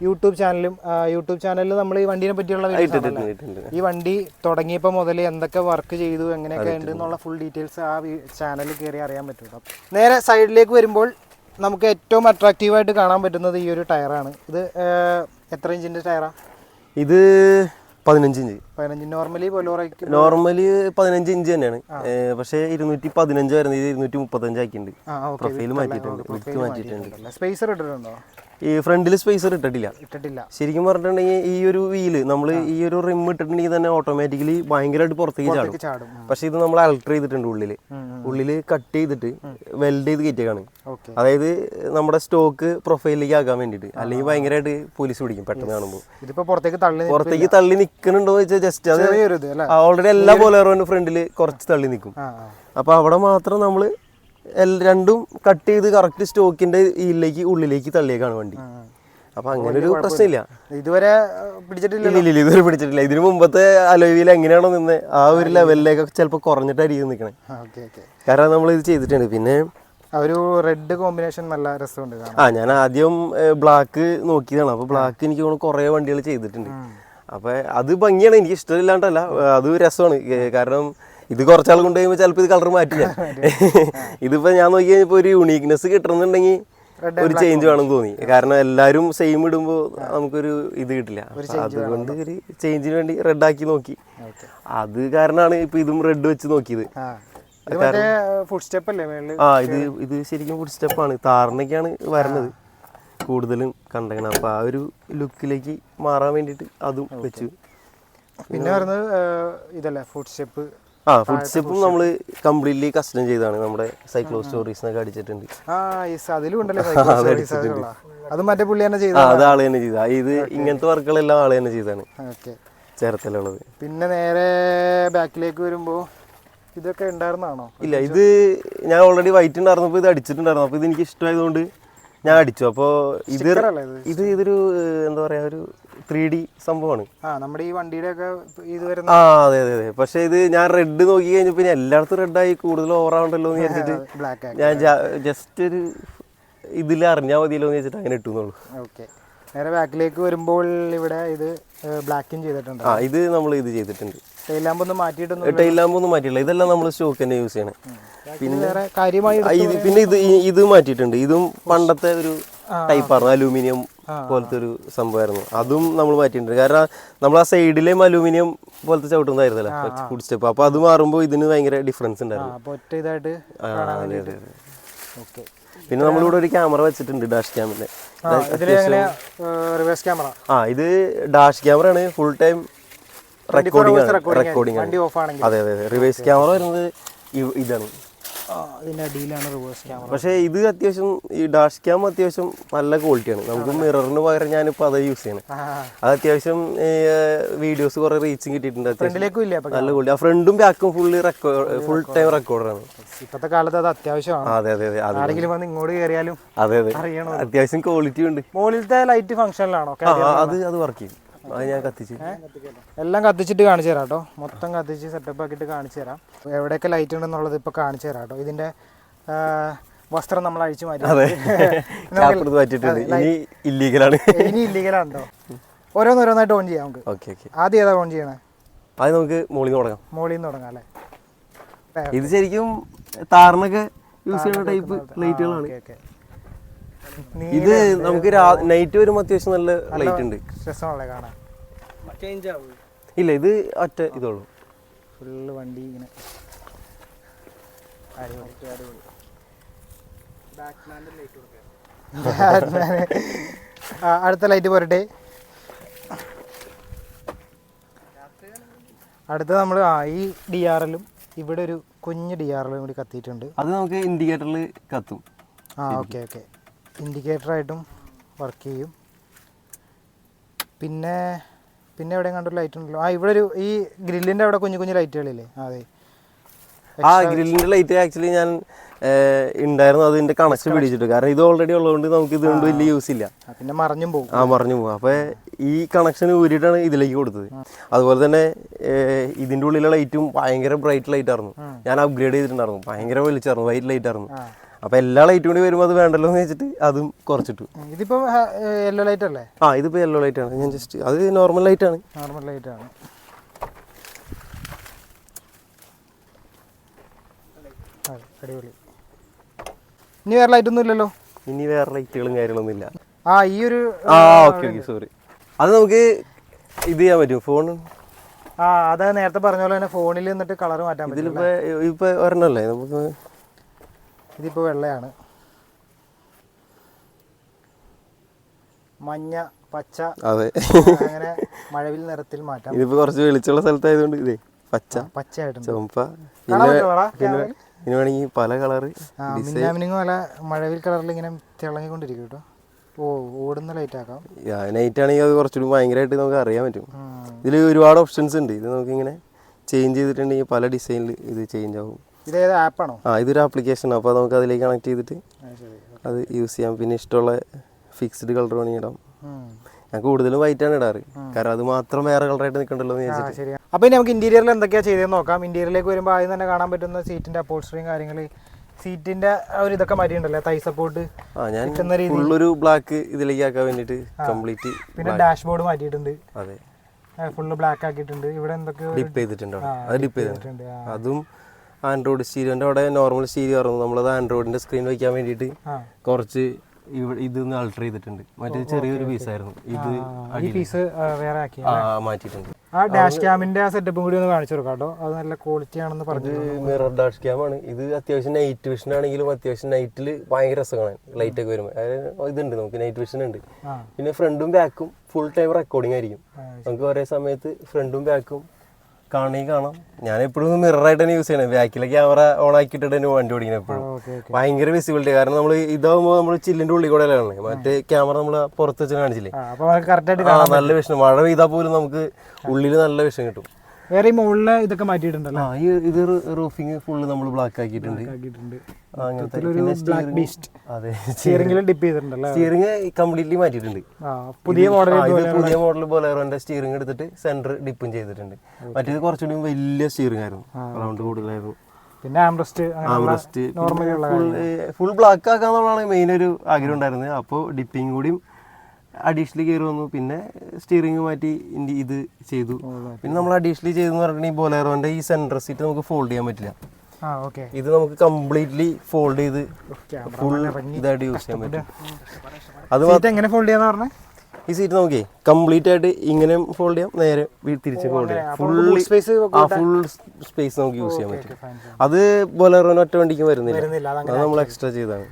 യൂട്യൂബ് ചാനലും യൂട്യൂബ് ചാനലിൽ നമ്മൾ ഈ വണ്ടിനെ പറ്റിയുള്ള ഈ വണ്ടി തുടങ്ങിയപ്പോൾ മുതൽ എന്തൊക്കെ വർക്ക് ചെയ്തു എങ്ങനെയൊക്കെ ഉണ്ട് എന്നുള്ള ഫുൾ ഡീറ്റെയിൽസ് ആ ചാനലിൽ കയറി അറിയാൻ പറ്റും നേരെ സൈഡിലേക്ക് വരുമ്പോൾ നമുക്ക് ഏറ്റവും അട്രാക്റ്റീവായിട്ട് കാണാൻ പറ്റുന്നത് ഈ ഒരു ടയറാണ് ഇത് എത്ര ഇഞ്ചിന്റെ ടയറാണ് ഇത് പതിനഞ്ച് ഇഞ്ച് പതിനഞ്ച് നോർമലി ബൊലോറയ്ക്ക് നോർമലി പതിനഞ്ച് ഇഞ്ച് തന്നെയാണ്. പക്ഷേ ഇരുന്നൂറ്റി പതിനഞ്ച് വരുന്നത് ഇരുന്നൂറ്റി മുപ്പത്തഞ്ച് ആക്കിയിട്ടുണ്ട് പ്രൊഫൈൽ മാറ്റിയിട്ടുണ്ട്. മാറ്റിയിട്ടുണ്ട്. സ്പേസർ ഇട്ടിട്ടുണ്ടോ? ഈ ഫ്രണ്ടിൽ സ്പേസർ ഇട്ടിട്ടില്ല. ഇട്ടിട്ടില്ല. ശരിക്കും പറഞ്ഞിട്ടുണ്ടെങ്കിൽ ഈ ഒരു വീൽ നമ്മൾ ഈ ഒരു റിം ഇട്ടിട്ടുണ്ടെങ്കിൽ തന്നെ ഓട്ടോമാറ്റിക്കലി ഭയങ്കരമായിട്ട് പുറത്തേക്ക് ചാടും. പക്ഷെ ഇത് നമ്മൾ അൾട്ടർ ചെയ്തിട്ടുണ്ട് ഉള്ളിൽ ഉള്ളിൽ കട്ട് ചെയ്തിട്ട് വെൽഡ് ചെയ്ത് കയറ്റിയാണ് അതായത് നമ്മുടെ സ്റ്റോക്ക് പ്രൊഫൈലിലേക്ക് ആക്കാൻ വേണ്ടിയിട്ട്. അല്ലെങ്കിൽ ഭയങ്കരമായിട്ട് പോലീസ് പിടിക്കും പെട്ടെന്ന് കാണുമ്പോൾ ഇതിപ്പോ പുറത്തേക്ക് തള്ളി പുറത്തേക്ക് തള്ളി നിൽക്കുന്നുണ്ടോ വെച്ചാൽ ജസ്റ്റ് അത് ഓൾറെഡി എല്ലാ പോലെ ഫ്രണ്ടിൽ കുറച്ച് തള്ളി നിൽക്കും. ആ അവിടെ മാത്രം നമ്മൾ രണ്ടും കട്ട് ചെയ്ത് കറക്റ്റ് സ്റ്റോക്കിന്റെ ഇതിലേക്ക് ഉള്ളിലേക്ക് തള്ളിയേക്കാണ് വണ്ടി. അപ്പൊ അങ്ങനെ ഒരു പ്രശ്നമില്ല. ഇതുവരെ പിടിച്ചിട്ടില്ല ഇതുവരെ പിടിച്ചിട്ടില്ല. ഇതിന് മുമ്പത്തെ അലോയിൽ എങ്ങനെയാണോ നിന്ന് ആ ഒരു ലെവലിലേക്ക് ചിലപ്പോൾ കുറഞ്ഞിട്ടായിരിക്കും നിൽക്കണേ കാരണം നമ്മൾ ഇത് ചെയ്തിട്ടുണ്ട്. പിന്നെ ആ ഒരു റെഡ് കോമ്പിനേഷൻ നല്ല രസമുണ്ട് ആ ഞാൻ ആദ്യം ബ്ലാക്ക് നോക്കിയതാണ്. അപ്പൊ ബ്ലാക്ക് എനിക്ക് തോന്നുന്നു കുറേ വണ്ടികൾ ചെയ്തിട്ടുണ്ട്. അപ്പൊ അത് ഭംഗിയാണ്. എനിക്ക് ഇഷ്ടമില്ലാണ്ടല്ല. അത് രസമാണ്. കാരണം ഇത് കുറച്ചാൾ കൊണ്ട് കഴിയുമ്പോൾ ചിലപ്പോൾ ഇത് കളർ മാറ്റില്ല. ഇതിപ്പോൾ ഞാൻ നോക്കി കഴിഞ്ഞപ്പോൾ ഒരു യുണീക്നെസ് കിട്ടണമെന്നുണ്ടെങ്കിൽ ഒരു ചേഞ്ച് വേണം തോന്നി. കാരണം എല്ലാവരും സെയിം ഇടുമ്പോൾ നമുക്കൊരു ഇത് കിട്ടില്ല. അതുകൊണ്ട് ഒരു ചേഞ്ചിന് വേണ്ടി റെഡ് ആക്കി നോക്കി. അത് കാരണമാണ് ഇപ്പൊ ഇതും റെഡ് വെച്ച് നോക്കിയത്. ആ. ഇത് ഇത് ശരിക്കും ഫുഡ് സ്റ്റെപ്പാണ് താറിനൊക്കെയാണ് വരുന്നത് കൂടുതലും കണ്ടേക്കണം അപ്പൊ ആ ഒരു ലുക്കിലേക്ക് മാറാൻ വേണ്ടിയിട്ട് അതും വെച്ചു. പിന്നെ വരുന്നത് ഇതല്ലേ ഫുഡ് സ്റ്റെപ്പ് ആ ഫുഡ് സ്റ്റെപ്പും നമ്മൾ കംപ്ലീറ്റ്ലി കസ്റ്റം ചെയ്താണ് നമ്മുടെ സൈക്ലോ അടിച്ചിട്ടുണ്ട്. cycle service ഉള്ള. അത് മറ്റേ പുള്ളി തന്നെ ചെയ്ത അത് ആൾ തന്നെ ചെയ്ത ഇത് ഇങ്ങനത്തെ വർക്കുകളെല്ലാം ആൾ തന്നെ ചെയ്താണ് ചേർത്തലുള്ളത്. പിന്നെ നേരെ ബാക്കിലേക്ക് വരുമ്പോ ഇതൊക്കെ ഉണ്ടായിരുന്നാണോ? ഇല്ല ഇത് ഞാൻ ഓൾറെഡി വൈറ്റ് ഉണ്ടായിരുന്നപ്പോൾ ഇത് അടിച്ചിട്ടുണ്ടായിരുന്നു. അപ്പോൾ ഇത് എനിക്ക് ഇഷ്ടമായതുകൊണ്ട് ഞാൻ അടിച്ചു. അപ്പോൾ ഇത് ഇത്? ഇത് ഇതൊരു എന്താ പറയാ ഒരു ത്രീ ഡി സംഭവമാണ്. ആ നമ്മുടെ ഈ വണ്ടിയുടെ ഒക്കെ ഇത് വരുന്ന ആ അതെ അതെ അതെ. പക്ഷെ ഇത് ഞാൻ റെഡ് നോക്കി കഴിഞ്ഞു പിന്നെ എല്ലായിടത്തും റെഡായി കൂടുതൽ ഓവറാവണ്ടല്ലോ എന്ന് വിചാരിച്ചിട്ട് ഞാൻ ജസ്റ്റ് ഒരു ഇതിൽ അറിഞ്ഞാൽ മതിയല്ലോ എന്ന് വെച്ചിട്ട് അങ്ങനെ ഇട്ടുന്നുള്ളൂ. ഓക്കെ നേരെ ബാക്കിലേക്ക് വരുമ്പോൾ ഇവിടെ ഇത് ബ്ലാക്കും ചെയ്തിട്ടുണ്ട്. ആ ഇത് നമ്മൾ ഇത് ചെയ്തിട്ടുണ്ട്. ഒന്നും മാറ്റിയില്ല ഇതെല്ലാം നമ്മൾ സ്റ്റോക്ക് തന്നെ യൂസ് ചെയ്യണേ. പിന്നെ പിന്നെ ഇത് ഇത് മാറ്റിയിട്ടുണ്ട്. ഇതും പണ്ടത്തെ ഒരു ടൈപ്പായിരുന്നു. അലൂമിനിയം പോലത്തെ ഒരു സംഭവമായിരുന്നു. അതും നമ്മൾ മാറ്റിയിട്ടുണ്ട്. കാരണം നമ്മൾ ആ സൈഡിലേയും അലൂമിനിയം പോലത്തെ ചവിട്ടുന്നതായിരുന്നല്ലോ. ഫുഡ് സ്റ്റെപ്പ് അപ്പോൾ അത് മാറുമ്പോൾ ഇതിന് ഭയങ്കര ഡിഫറൻസ് ഉണ്ടായിരുന്നു. പിന്നെ നമ്മളിവിടെ ഒരു ക്യാമറ വെച്ചിട്ടുണ്ട് ഡാഷ് ക്യാമിന്റെ ക്യാമറ ആ ഇത് ഡാഷ് ക്യാമറ ആണ്. ഫുൾ ടൈം റെക്കോർഡിംഗ് റെക്കോർഡിംഗ് വണ്ടി ഓഫ് ആണെങ്കിൽ. അതെ അതെ റിവേഴ്സ് ക്യാമറ വരുന്നത് ഇതാണ്. ആ ഇതിന്റെ അടിയിലാണ് റിവേഴ്സ് ക്യാമറ പക്ഷേ ഇത് അത്യാവശ്യം ഈ ഡാഷ് ക്യാം അത്യാവശ്യം നല്ല ക്വാളിറ്റിയാണ് നമുക്ക് മിററിന് പകരം ഞാനിപ്പോൾ അത് യൂസ് ചെയ്യണം. അത് അത്യാവശ്യം വീഡിയോസ് കുറെ റീച്ചും കിട്ടിയിട്ടുണ്ട് അത്യാവശ്യം. നല്ല ക്വാളിറ്റി ആ ഫ്രണ്ടും ബാക്കും ഫുള്ള് റെക്കോർഡ് ഫുൾ ടൈം റെക്കോർഡറാണ് ഇപ്പോഴത്തെ കാലത്ത് അത് അത്യാവശ്യമാണ്. അതെ അതെ അതെ. ആരെങ്കിലും വന്ന് ഇങ്ങോട്ട് കയറിയാലും അതെ അതെ. അത്യാവശ്യം ക്വാളിറ്റി ഉണ്ട്. മുകളിലത്തെ ലൈറ്റ് ഫംഗ്ഷനിലാണോ അത് അത് വർക്ക് ചെയ്യും. അത് ഞാൻ കത്തിച്ച്. എല്ലാം കത്തിച്ചിട്ട് കാണിച്ചു തരാം കേട്ടോ. മൊത്തം കത്തിച്ച് സെറ്റപ്പ് ആക്കിയിട്ട് കാണിച്ചു തരാം. എവിടെയൊക്കെ ലൈറ്റ് ഉണ്ടെന്നുള്ളത് ഇപ്പോൾ കാണിച്ചു തരാം കേട്ടോ. ഇതിന്റെ വസ്ത്രം നമ്മൾ അഴിച്ചു മാറ്റി. ഇല്ലീഗലാണ് ഇനി ഇല്ലീഗലാണ് ഓരോന്നോരോന്നായിട്ട് ഓൺ ചെയ്യാം നമുക്ക്. Okay okay. ആദ്യം ഏതാ ഓൺ ചെയ്യണേ? അത് നമുക്ക് മോളിന്ന് തുടങ്ങാം. മോളിന്ന് നിന്ന് തുടങ്ങാം അല്ലേ? ഇത് ശരിക്കും താറിനൊക്കെ യൂസ് ചെയ്യുന്ന ടൈപ്പ് ലൈറ്റുകളാണ് ഇത് നമുക്ക് നൈറ്റ് വരുമ്പോൾ അത്യാവശ്യം നല്ല ലൈറ്റ് ഉണ്ട്. കാണാൻ? ഇല്ല ഇത് ഒറ്റ ഇതുള്ളൂ ഫുള്ള് വണ്ടി ഇങ്ങനെ. അടുത്ത ലൈറ്റ് പോരട്ടെ. അടുത്ത നമ്മൾ ആ ഈ ഡി ആർ എല്ലും ഇവിടെ ഒരു കുഞ്ഞ് ഡി ആർ എല്ലും കൂടി കത്തിയിട്ടുണ്ട്. അത് നമുക്ക് ഇൻഡിക്കേറ്ററിൽ കത്തും. ആ ഓക്കെ ഓക്കെ ഇൻഡിക്കേറ്ററായിട്ടും വർക്ക് ചെയ്യും. പിന്നെ പിന്നെ എവിടെയും കണ്ടൊരു ലൈറ്റ് ഉണ്ടല്ലോ. ആ ഇവിടെ ഒരു ഈ ഗ്രില്ലിന്റെ അവിടെ കുഞ്ഞു കുഞ്ഞു ലൈറ്റുകളില്ലേ അതെ. ആ ഗ്രില്ലിന്റെ ലൈറ്റ് ആക്ച്വലി ഞാൻ ഉണ്ടായിരുന്നു. അതിന്റെ കണക്ഷൻ പിടിച്ചിട്ട്. കാരണം ഇത് ഓൾറെഡി ഉള്ളതുകൊണ്ട് നമുക്ക് ഇത് കൊണ്ട് വലിയ യൂസ് ഇല്ല. പിന്നെ മറിഞ്ഞു പോകും. ആ മറിഞ്ഞു പോകും. അപ്പോൾ ഈ കണക്ഷൻ ഊരിയിട്ടാണ് ഇതിലേക്ക് കൊടുത്തത്. അതുപോലെ തന്നെ ഇതിന്റെ ഇതിന്റെ ഉള്ളിലെ ലൈറ്റും ഭയങ്കര ബ്രൈറ്റ് ലൈറ്റ് ആയിരുന്നു. ഞാൻ അപ്ഗ്രേഡ് ചെയ്തിട്ടുണ്ടായിരുന്നു. ഭയങ്കര വെളിച്ചായിരുന്നു വൈറ്റ് ലൈറ്റ് ആയിരുന്നു. ആ. അപ്പൊ എല്ലാ ലൈറ്റും കൂടി വരുമ്പോൾ അത് വേണ്ടല്ലോ എന്ന് വെച്ചിട്ട് അതും കുറച്ചിട്ടു. ഇതിപ്പോ യെല്ലോ ലൈറ്റ് അല്ലേ? ആ ഇതിപ്പോ യെല്ലോ ലൈറ്റ് ആണ്. ഞാൻ ജസ്റ്റ് അത് നോർമൽ ലൈറ്റ് ആണ്. നോർമൽ ലൈറ്റ് ആണ്. അടിപൊളി. ഇനി വേറെ ലൈറ്റ് ഒന്നും ഇല്ലല്ലോ? ഇനി വേറെ ലൈറ്റുകളും കാര്യങ്ങളൊന്നും ഇല്ല. ആ ഈ ഒരു ആ ഓക്കെ ഓക്കെ സോറി അത് നമുക്ക് ഇത് ചെയ്യാൻ പറ്റും ഫോൺ ആ അതാ നേരത്തെ പറഞ്ഞ പോലെ തന്നെ ഫോണിൽ നിന്നിട്ട് കളർ മാറ്റാൻ പറ്റും ഇതിലിപ്പോ ഇപ്പൊ ഒരെണ്ണല്ലേ? നമുക്ക് ഇതിപ്പോൾ വെള്ളയാണ്. മഞ്ഞ പച്ച അതെ. അങ്ങനെ മഴവിൽ നിറത്തിൽ മാറ്റാം. ഇതിപ്പോ കുറച്ച് വെളിച്ചുള്ള സ്ഥലത്തായതുകൊണ്ട് ഇതേ പച്ച. പച്ചയായിട്ടുണ്ട്. ചുമപ്പ കാണാൻ പിന്നെ പിന്നെ വേണമെങ്കിൽ പല കളറ് മിന്നാമിനിങ് പല മഴവിൽ കളറിൽ ഇങ്ങനെ തിളങ്ങിക്കൊണ്ടിരിക്കും കേട്ടോ. ഓ ഓടുന്ന ലൈറ്റ് ആക്കാം. നൈറ്റ് ആണെങ്കിൽ അത് കുറച്ചുകൂടി ഭയങ്കരമായിട്ട് നമുക്ക് അറിയാൻ പറ്റും. ഇതിൽ ഒരുപാട് ഓപ്ഷൻസ് ഉണ്ട്. ഇത് നമുക്കിങ്ങനെ ചേഞ്ച് ചെയ്തിട്ടുണ്ടെങ്കിൽ പല ഡിസൈനിൽ ഇത് ചേഞ്ച് ആവും. ഇതേത് ആപ്പാണോ? ആ ഇതൊരു ആപ്ലിക്കേഷൻ അപ്പോൾ നമുക്ക് അതിലേക്ക് കണക്ട് ചെയ്തിട്ട് അത് യൂസ് ചെയ്യാം. പിന്നെ ഇഷ്ടമുള്ള ഫിക്സ്ഡ് കളർ വേണമെങ്കിൽ ഇടാം. ഞാൻ കൂടുതലും വൈറ്റ് ആണ് ഇടാറ്. കാരണം അത് മാത്രം വേറെ കളറായിട്ട് നിൽക്കണ്ടല്ലോ എന്ന് വിചാരിച്ചിട്ട്. അപ്പോൾ ഇനി നമുക്ക് ഇന്റീരിയറിൽ എന്തൊക്കെയാ ചെയ്തതെന്ന് നോക്കാം. ഇന്റീരിയറിലേക്ക് വരുമ്പോൾ ആദ്യം തന്നെ കാണാൻ പറ്റുന്ന സീറ്റിന്റെ അപ്പോൾസ്റ്ററിയും കാര്യങ്ങൾ സീറ്റിന്റെ ഒരു ഇതൊക്കെ മാറ്റിയിട്ടുണ്ടല്ലേ തൈ സപ്പോർട്ട് ആ ഞാൻ. ഫുള്ളൊരു ബ്ലാക്ക് ഇതിലേക്ക് ആക്കാൻ വേണ്ടിയിട്ട് കംപ്ലീറ്റ് പിന്നെ ഡാഷ്ബോർഡ് മാറ്റിയിട്ടുണ്ട്. അതെ. ഫുള്ള് ബ്ലാക്ക് ആക്കിയിട്ടുണ്ട്. ഇവിടെ എന്തൊക്കെയോ ഡിപ്പ് ചെയ്തിട്ടുണ്ട് അത് ഡിപ്പ് ചെയ്തിട്ടുണ്ട്. അതും ആൻഡ്രോയിഡ് സ്റ്റീരിയോന്റെ അവിടെ നോർമൽ സ്റ്റീരിയോ ആയിരുന്നു. നമ്മളത് ആൻഡ്രോയിഡിന്റെ സ്ക്രീൻ വയ്ക്കാൻ വേണ്ടിയിട്ട് കുറച്ച് ഇതൊന്ന് അൾട്ടർ ചെയ്തിട്ടുണ്ട്. മറ്റേ ചെറിയൊരു പീസായിരുന്നു ഇത് ഈ പീസ് വേറെ ആക്കി മാറ്റിയിട്ടുണ്ട്. ആ ഡാഷ് ക്യാമിന്റെ ആ സെറ്റപ്പും കൂടി ഒന്ന് കാണിച്ചു കൊടുക്കാട്ടോ അത് നല്ല ക്വാളിറ്റി ആണെന്ന് പറഞ്ഞു മിറർ ഡാഷ് ക്യാം ആണ്. ഇത് അത്യാവശ്യം നൈറ്റ് വിഷൻ ആണെങ്കിലും അത്യാവശ്യം നൈറ്റിൽ ഭയങ്കര രസമാണ്. ലൈറ്റ് ഒക്കെ വരുമ്പോൾ അതായത് ഇതുണ്ട് നമുക്ക് നൈറ്റ് വിഷൻ ഉണ്ട്. പിന്നെ ഫ്രണ്ടും ബാക്കും ഫുൾ ടൈം റെക്കോർഡിംഗ് ആയിരിക്കും. നമുക്ക് ഒരേ സമയത്ത് ഫ്രണ്ടും ബാക്കും കാണണമെങ്കിൽ കാണാം. ഞാൻ എപ്പോഴും മിററായിട്ട് തന്നെ യൂസ് ചെയ്യണേ. ബാക്കിലെ ക്യാമറ ഓൺ ആക്കിയിട്ടിട്ട് തന്നെ വണ്ടി ഓടിക്കണം എപ്പോഴും. ഭയങ്കര വിസിബിലിറ്റി കാരണം നമ്മൾ ഇതാകുമ്പോൾ നമ്മൾ ചില്ലിന്റെ ഉള്ളിൽ കൂടെ കാണണേ മറ്റേ ക്യാമറ നമ്മൾ പുറത്ത് വെച്ച് കാണിച്ചില്ലേ? ആ നല്ല വിഷയം മഴ പെയ്താൽ പോലും നമുക്ക് ഉള്ളിൽ നല്ല വിഷം കിട്ടും. വേറെ ഈ മുകളിലെ ഇതൊക്കെ മാറ്റിയിട്ടുണ്ടല്ലോ. ആ ഈ ഇത് റൂഫിങ് ഫുള്ള് നമ്മൾ ബ്ലാക്ക് ആക്കിയിട്ടുണ്ട്. അങ്ങനത്തെ പിന്നെ ബ്ലാക്ക് ബീസ്റ്റ് അതെ സ്റ്റിയറിംഗിലും ഡിപ്പ് ചെയ്തിട്ടുണ്ടല്ലോ? സ്റ്റിയറിംഗ് കംപ്ലീറ്റ്ലി മാറ്റിയിട്ടുണ്ട്. പുതിയ മോഡൽ പുതിയ മോഡൽ ബൊലേറോന്റെ സ്റ്റിയറിംഗ് എടുത്തിട്ട് സെന്റർ ഡിപ്പും ചെയ്തിട്ടുണ്ട്. മറ്റേത് കുറച്ചുകൂടി വലിയ സ്റ്റിയറിംഗ് ആയിരുന്നു. റൗണ്ട് കൂടുതലായിരുന്നു. പിന്നെ armrest armrest normally full black ആക്കാന്നുള്ളതാണ് main ഒരു ആഗ്രഹം ഉണ്ടായിരുന്നത്. അപ്പോൾ ഡിപ്പിംഗ് കൂടിയും അഡീഷണലി കയറി വന്നു. പിന്നെ സ്റ്റിയറിംഗ് മാറ്റി ഇത് ചെയ്തു. പിന്നെ നമ്മൾ അഡീഷണലി ചെയ്തെന്ന് പറഞ്ഞിട്ടുണ്ടെങ്കിൽ ബൊലേറോന്റെ ഈ സെന്റർ സീറ്റ് നമുക്ക് ഫോൾഡ് ചെയ്യാൻ പറ്റില്ല. ഇത് നമുക്ക് കംപ്ലീറ്റ്ലി ഫോൾഡ് ചെയ്ത് ഫുൾ ഇതായിട്ട് യൂസ് ചെയ്യാൻ പറ്റും. അത് എങ്ങനെ ഫോൾഡ് ചെയ്യാന്ന് പറഞ്ഞേ? ഈ സീറ്റ് നോക്കിയേ കംപ്ലീറ്റ് ആയിട്ട് ഇങ്ങനെ ഫോൾഡ് ചെയ്യാം നേരെ തിരിച്ച് ഫോൾഡ് ചെയ്യാം. ഫുൾ സ്പേസ് ആ ഫുൾ സ്പേസ് നമുക്ക് യൂസ് ചെയ്യാൻ പറ്റും. അത് ബൊലേറോന് ഒറ്റ വണ്ടിക്ക് വരുന്നില്ല. അത് നമ്മൾ എക്സ്ട്രാ ചെയ്താണ്.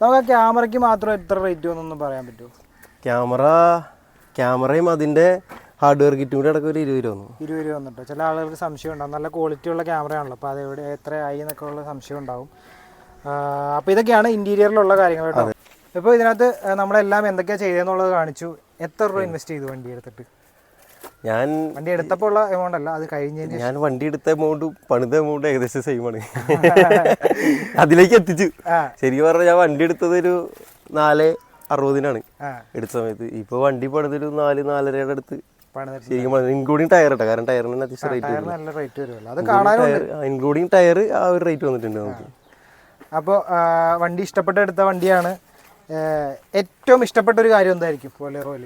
നമുക്ക് ആ ക്യാമറയ്ക്ക് മാത്രം എത്ര റേറ്റ് ഒന്നും പറയാൻ പറ്റുമോ? ക്യാമറ ക്യാമറയും അതിന്റെ ഹാർഡ്വെയർ കിറ്റും കൂടി അടക്കം ഒരു ഇരുപത് രൂപ വന്നു. ഇരുപത് രൂപ വന്നിട്ടോ. ചില ആളുകൾക്ക് സംശയം ഉണ്ടാവും. നല്ല ക്വാളിറ്റി ഉള്ള ക്യാമറയാണല്ലോ അപ്പോൾ അത് എവിടെ എത്ര ആയി എന്നൊക്കെ ഉള്ള സംശയം ഉണ്ടാവും. അപ്പോൾ ഇതൊക്കെയാണ് ഇന്റീരിയറിലുള്ള കാര്യങ്ങൾ കേട്ടോ. ഇപ്പോൾ ഇതിനകത്ത് നമ്മളെല്ലാം എന്തൊക്കെയാണ് ചെയ്തതെന്നുള്ളത് കാണിച്ചു. എത്ര രൂപ ഇൻവെസ്റ്റ് ചെയ്തു വണ്ടി എടുത്തിട്ട്? ഞാൻ വണ്ടി എടുത്തപ്പോൾ ഉള്ള എമൗണ്ട് അല്ല അത് കഴിഞ്ഞതിന് ഞാൻ വണ്ടി എടുത്ത എമൗണ്ട് പണിത എമൗണ്ട് ഏകദേശം സെയിം ആണ്. അതിലേക്ക് എത്തിച്ചു. ശരി ശരിക്കും പറഞ്ഞാൽ ഞാൻ വണ്ടി എടുത്തത് ഒരു നാല് അറുപതിനാണ്. എടുത്ത സമയത്ത്. ഇപ്പൊ വണ്ടി പണിതൊരു നാല് നാലരയുടെ അടുത്ത് ശരിക്കും ഇൻക്ലൂഡിങ് ടയർ കേട്ടോ കാരണം ടയറിന് അത്യാവശ്യം റേറ്റ് ഇൻക്ലൂഡിങ് ടയർ ആ ഒരു റേറ്റ് വന്നിട്ടുണ്ട് നമുക്ക്. അപ്പോൾ വണ്ടി ഇഷ്ടപ്പെട്ട എടുത്ത വണ്ടിയാണ്. ഏറ്റവും ഇഷ്ടപ്പെട്ട ഒരു കാര്യം എന്തായിരിക്കും ബോലേറോയിൽ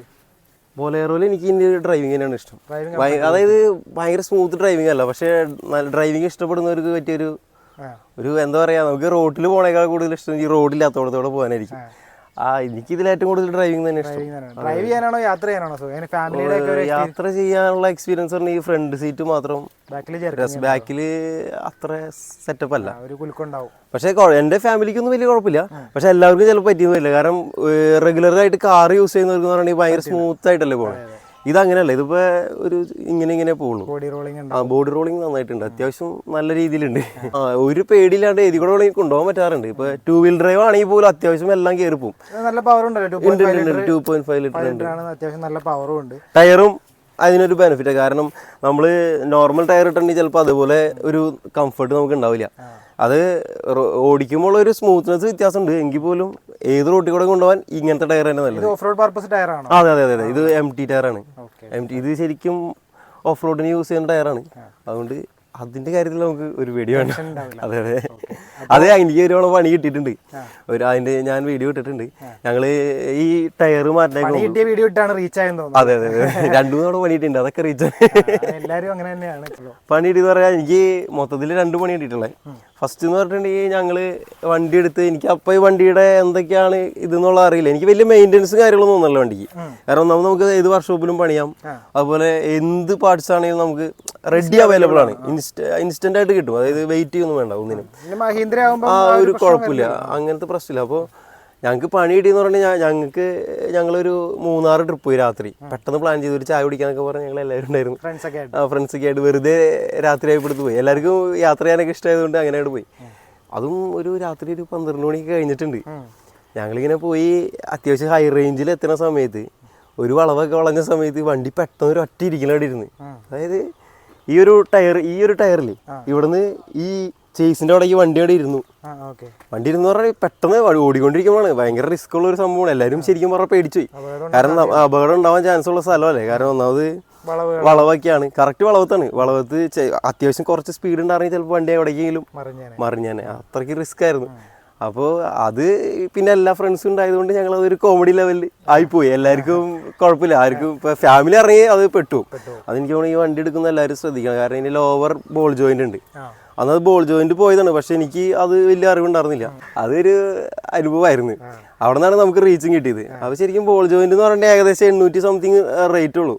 ബൊലേറോയിൽ എനിക്ക് ഇതിന്റെ ഡ്രൈവിംഗ് തന്നെയാണ് ഇഷ്ടം. അതായത് ഭയങ്കര സ്മൂത്ത് ഡ്രൈവിംഗ് അല്ല. പക്ഷേ ഡ്രൈവിംഗ് ഇഷ്ടപ്പെടുന്നവർക്ക് പറ്റിയൊരു ഒരു എന്താ പറയുക നമുക്ക് റോഡിൽ പോണേക്കാൾ കൂടുതൽ ഇഷ്ടം ഈ റോഡില്ലാത്തോടത്തോടെ പോകാനായിരിക്കും. ആ എനിക്ക് ഇതിൽ ഏറ്റവും കൂടുതൽ ഡ്രൈവിംഗ് തന്നെ ഇഷ്ടം. ഡ്രൈവ് ചെയ്യാനാണോ യാത്ര ചെയ്യാനാണോ? ഫാമിലിയുടെ യാത്ര ചെയ്യാനുള്ള എക്സ്പീരിയൻസ് പറഞ്ഞാൽ ഈ ഫ്രണ്ട് സീറ്റ് മാത്രം. ബാക്കിൽ അത്ര സെറ്റപ്പ് അല്ല. പക്ഷേ എന്റെ ഫാമിലിക്ക് ഫാമിലിക്കൊന്നും വലിയ കുഴപ്പമില്ല. പക്ഷെ എല്ലാവർക്കും ചിലപ്പോൾ പറ്റിയൊന്നുമില്ല കാരണം റെഗുലർ ആയിട്ട് കാർ യൂസ് ചെയ്യുന്നവർക്ക് ഭയങ്കര സ്മൂത്ത് ആയിട്ടല്ലേ പോകണം ഇത് അങ്ങനെയല്ല ഇതിപ്പോ ഒരു ഇങ്ങനെ ഇങ്ങനെ പോകുള്ളൂ ബോഡി റോളിംഗ് ആ ബോഡി റോളിംഗ് നന്നായിട്ടുണ്ട്. അത്യാവശ്യം നല്ല രീതിയിലുണ്ട്. ആ ഒരു പേടിയില്ലാണ്ട് ഏതി കൂടെ വേണമെങ്കിൽ കൊണ്ടുപോകാൻ പറ്റാറുണ്ട്. ഇപ്പൊ ടൂ വീൽ ഡ്രൈവ് ആണെങ്കിൽ പോലും അത്യാവശ്യം എല്ലാം കയറി പോകും ഇത് നല്ല പവർ ഉണ്ടല്ലോ two point two point five litre ഉണ്ട്. ആണ് അത്യാവശ്യം നല്ല പവറും ഉണ്ട്. ടയറും അതിനൊരു ബെനിഫിറ്റ് കാരണം നമ്മൾ നോർമൽ ടയർ ഇട്ടുണ്ടെങ്കിൽ ചിലപ്പോൾ അതുപോലെ ഒരു കംഫർട്ട് നമുക്ക് ഉണ്ടാവില്ല. അത് ഓടിക്കുമ്പോൾ ഒരു സ്മൂത്ത്നെസ് വ്യത്യാസമുണ്ട്. എങ്കിൽ പോലും ഏത് റോട്ടിൽ കൂടെ കൊണ്ടുപോകാൻ ഇങ്ങനത്തെ ടയർ തന്നെ നല്ലത്. ഓഫ് റോഡ് പർപ്പസ് ടയറാണ്? അതെ അതെ അതെ ഇത് എം ടി ടയറാണ്. എം ടി ഇത് ശരിക്കും ഓഫ് റോഡിന് യൂസ് ചെയ്യുന്ന ടയറാണ്. അതുകൊണ്ട് അതിന്റെ കാര്യത്തിൽ നമുക്ക് ഒരു വീഡിയോ വേണ്ട. അതെ അതെ. അതെ എനിക്ക് ഒരുപാട് പണി കിട്ടിയിട്ടുണ്ട്. ഒരു അതിന്റെ ഞാൻ വീഡിയോ ഇട്ടിട്ടുണ്ട്. ഞങ്ങൾ ഈ ടയർ മാറ്റാൻ വീഡിയോ ഇട്ടാണ് റീച്ച് ആയെന്ന് അതെ അതെ രണ്ടു മൂന്ന് പണി പണിയിട്ടുണ്ട് അതൊക്കെ റീച്ച് എല്ലാവരും അങ്ങനെ തന്നെയാണ് പണി ഇട്ടെന്ന് പറയാ എനിക്ക് മൊത്തത്തിൽ രണ്ട് പണി കിട്ടിയിട്ടുള്ളത്. ഫസ്റ്റ് എന്ന് പറഞ്ഞിട്ടുണ്ടെങ്കിൽ ഞങ്ങൾ വണ്ടി എടുത്ത് എനിക്ക് അപ്പം ഈ വണ്ടിയുടെ എന്തൊക്കെയാണ് ഇതെന്നുള്ള അറിയില്ല. എനിക്ക് വലിയ മെയിന്റനൻസും കാര്യങ്ങളൊന്നും ഒന്നുമല്ല വണ്ടിക്ക്. കാരണം നമ്മൾ നമുക്ക് ഏത് വർക്ക്ഷോപ്പിലും പണിയാം. അതുപോലെ എന്ത് പാർട്സ് ആണെങ്കിലും നമുക്ക് റെഡി അവൈലബിൾ ആണ്. ഇൻസ്റ്റ ഇൻസ്റ്റന്റ് ആയിട്ട് കിട്ടും. അതായത് വെയിറ്റ് ചെയ്യൊന്നും വേണ്ട ഒന്നിനും. ആ ഒരു കുഴപ്പമില്ല. അങ്ങനത്തെ പ്രശ്നമില്ല. അപ്പോൾ ഞങ്ങൾക്ക് പണി കിട്ടിയെന്ന് പറഞ്ഞാൽ ഞങ്ങൾക്ക് ഞങ്ങളൊരു മൂന്നാറ് ട്രിപ്പ് പോയി രാത്രി. പെട്ടെന്ന് പ്ലാൻ ചെയ്തു ഒരു ചായ കുടിക്കാനൊക്കെ പറഞ്ഞ് ഞങ്ങൾ എല്ലാവരും ഉണ്ടായിരുന്നു ഫ്രണ്ട്സൊക്കെ ആയിട്ട്. വെറുതെ രാത്രി ആയപ്പെടുത്ത് പോയി. എല്ലാവർക്കും യാത്ര ചെയ്യാനൊക്കെ ഇഷ്ടമായതുകൊണ്ട് അങ്ങനെ ആയിട്ട് പോയി. അതും ഒരു രാത്രി ഒരു പന്ത്രണ്ട് മണിക്ക് കഴിഞ്ഞിട്ടുണ്ട്. ഞങ്ങളിങ്ങനെ പോയി അത്യാവശ്യം ഹൈ റേഞ്ചിൽ എത്തുന്ന സമയത്ത് ഒരു വളവൊക്കെ വളഞ്ഞ സമയത്ത് വണ്ടി പെട്ടെന്ന് ഒരു ഒറ്റ ഇരിക്കലോടെ ഇരുന്ന്. അതായത് ഈ ഒരു ടയർ ഈ ഒരു ടയറിൽ ഇവിടുന്ന് ഈ ചേസിന്റെ അവിടേക്ക് വണ്ടി അവിടെ ഇരുന്നു. വണ്ടി ഇരുന്ന് പറഞ്ഞാൽ പെട്ടെന്ന് ഓടിക്കൊണ്ടിരിക്കുമ്പോഴാണ് ഭയങ്കര റിസ്ക് ഉള്ള ഒരു സംഭവമാണ്. എല്ലാവരും ശരിക്കും പറഞ്ഞാൽ പേടിച്ചു പോയി കാരണം അപകടം ഉണ്ടാവാൻ ചാൻസ് ഉള്ള സ്ഥലമല്ലേ? കാരണം ഒന്നാമത് വളവ് വളവൊക്കെയാണ്. കറക്റ്റ് വളവത്താണ്. വളവത്ത് അത്യാവശ്യം കുറച്ച് സ്പീഡ് ഉണ്ടായിരുന്നെങ്കിൽ ചിലപ്പോൾ വണ്ടി എവിടേക്കെങ്കിലും മറിഞ്ഞേനെ. അത്രയ്ക്ക് റിസ്ക് ആയിരുന്നു. അപ്പോൾ അത് പിന്നെ എല്ലാ ഫ്രണ്ട്സും ഉണ്ടായതുകൊണ്ട് ഞങ്ങൾ അതൊരു കോമഡി ലെവലിൽ ആയിപ്പോയി. എല്ലാവർക്കും കുഴപ്പമില്ല. ആർക്കും ഇപ്പോൾ ഫാമിലി ഇറങ്ങി അത് പെട്ടു. അതെനിക്ക് തോന്നുന്നു ഈ വണ്ടി എടുക്കുന്ന എല്ലാവരും ശ്രദ്ധിക്കണം. കാരണം ഇതിന് ലോവർ ബോൾ ജോയിന്റ് ഉണ്ട്. അന്നത് ബോൾ ജോയിന്റ് പോയതാണ്. പക്ഷെ എനിക്ക് അത് വലിയ അറിവുണ്ടായിരുന്നില്ല. അതൊരു അനുഭവമായിരുന്നു. അവിടെ നിന്നാണ് നമുക്ക് റീച്ചും കിട്ടിയത്. അപ്പൊ ശരിക്കും ബോൾ ജോയിന്റ് എന്ന് പറഞ്ഞാൽ ഏകദേശം എണ്ണൂറ്റി സംതിങ് റേറ്റ് ഉള്ളൂ.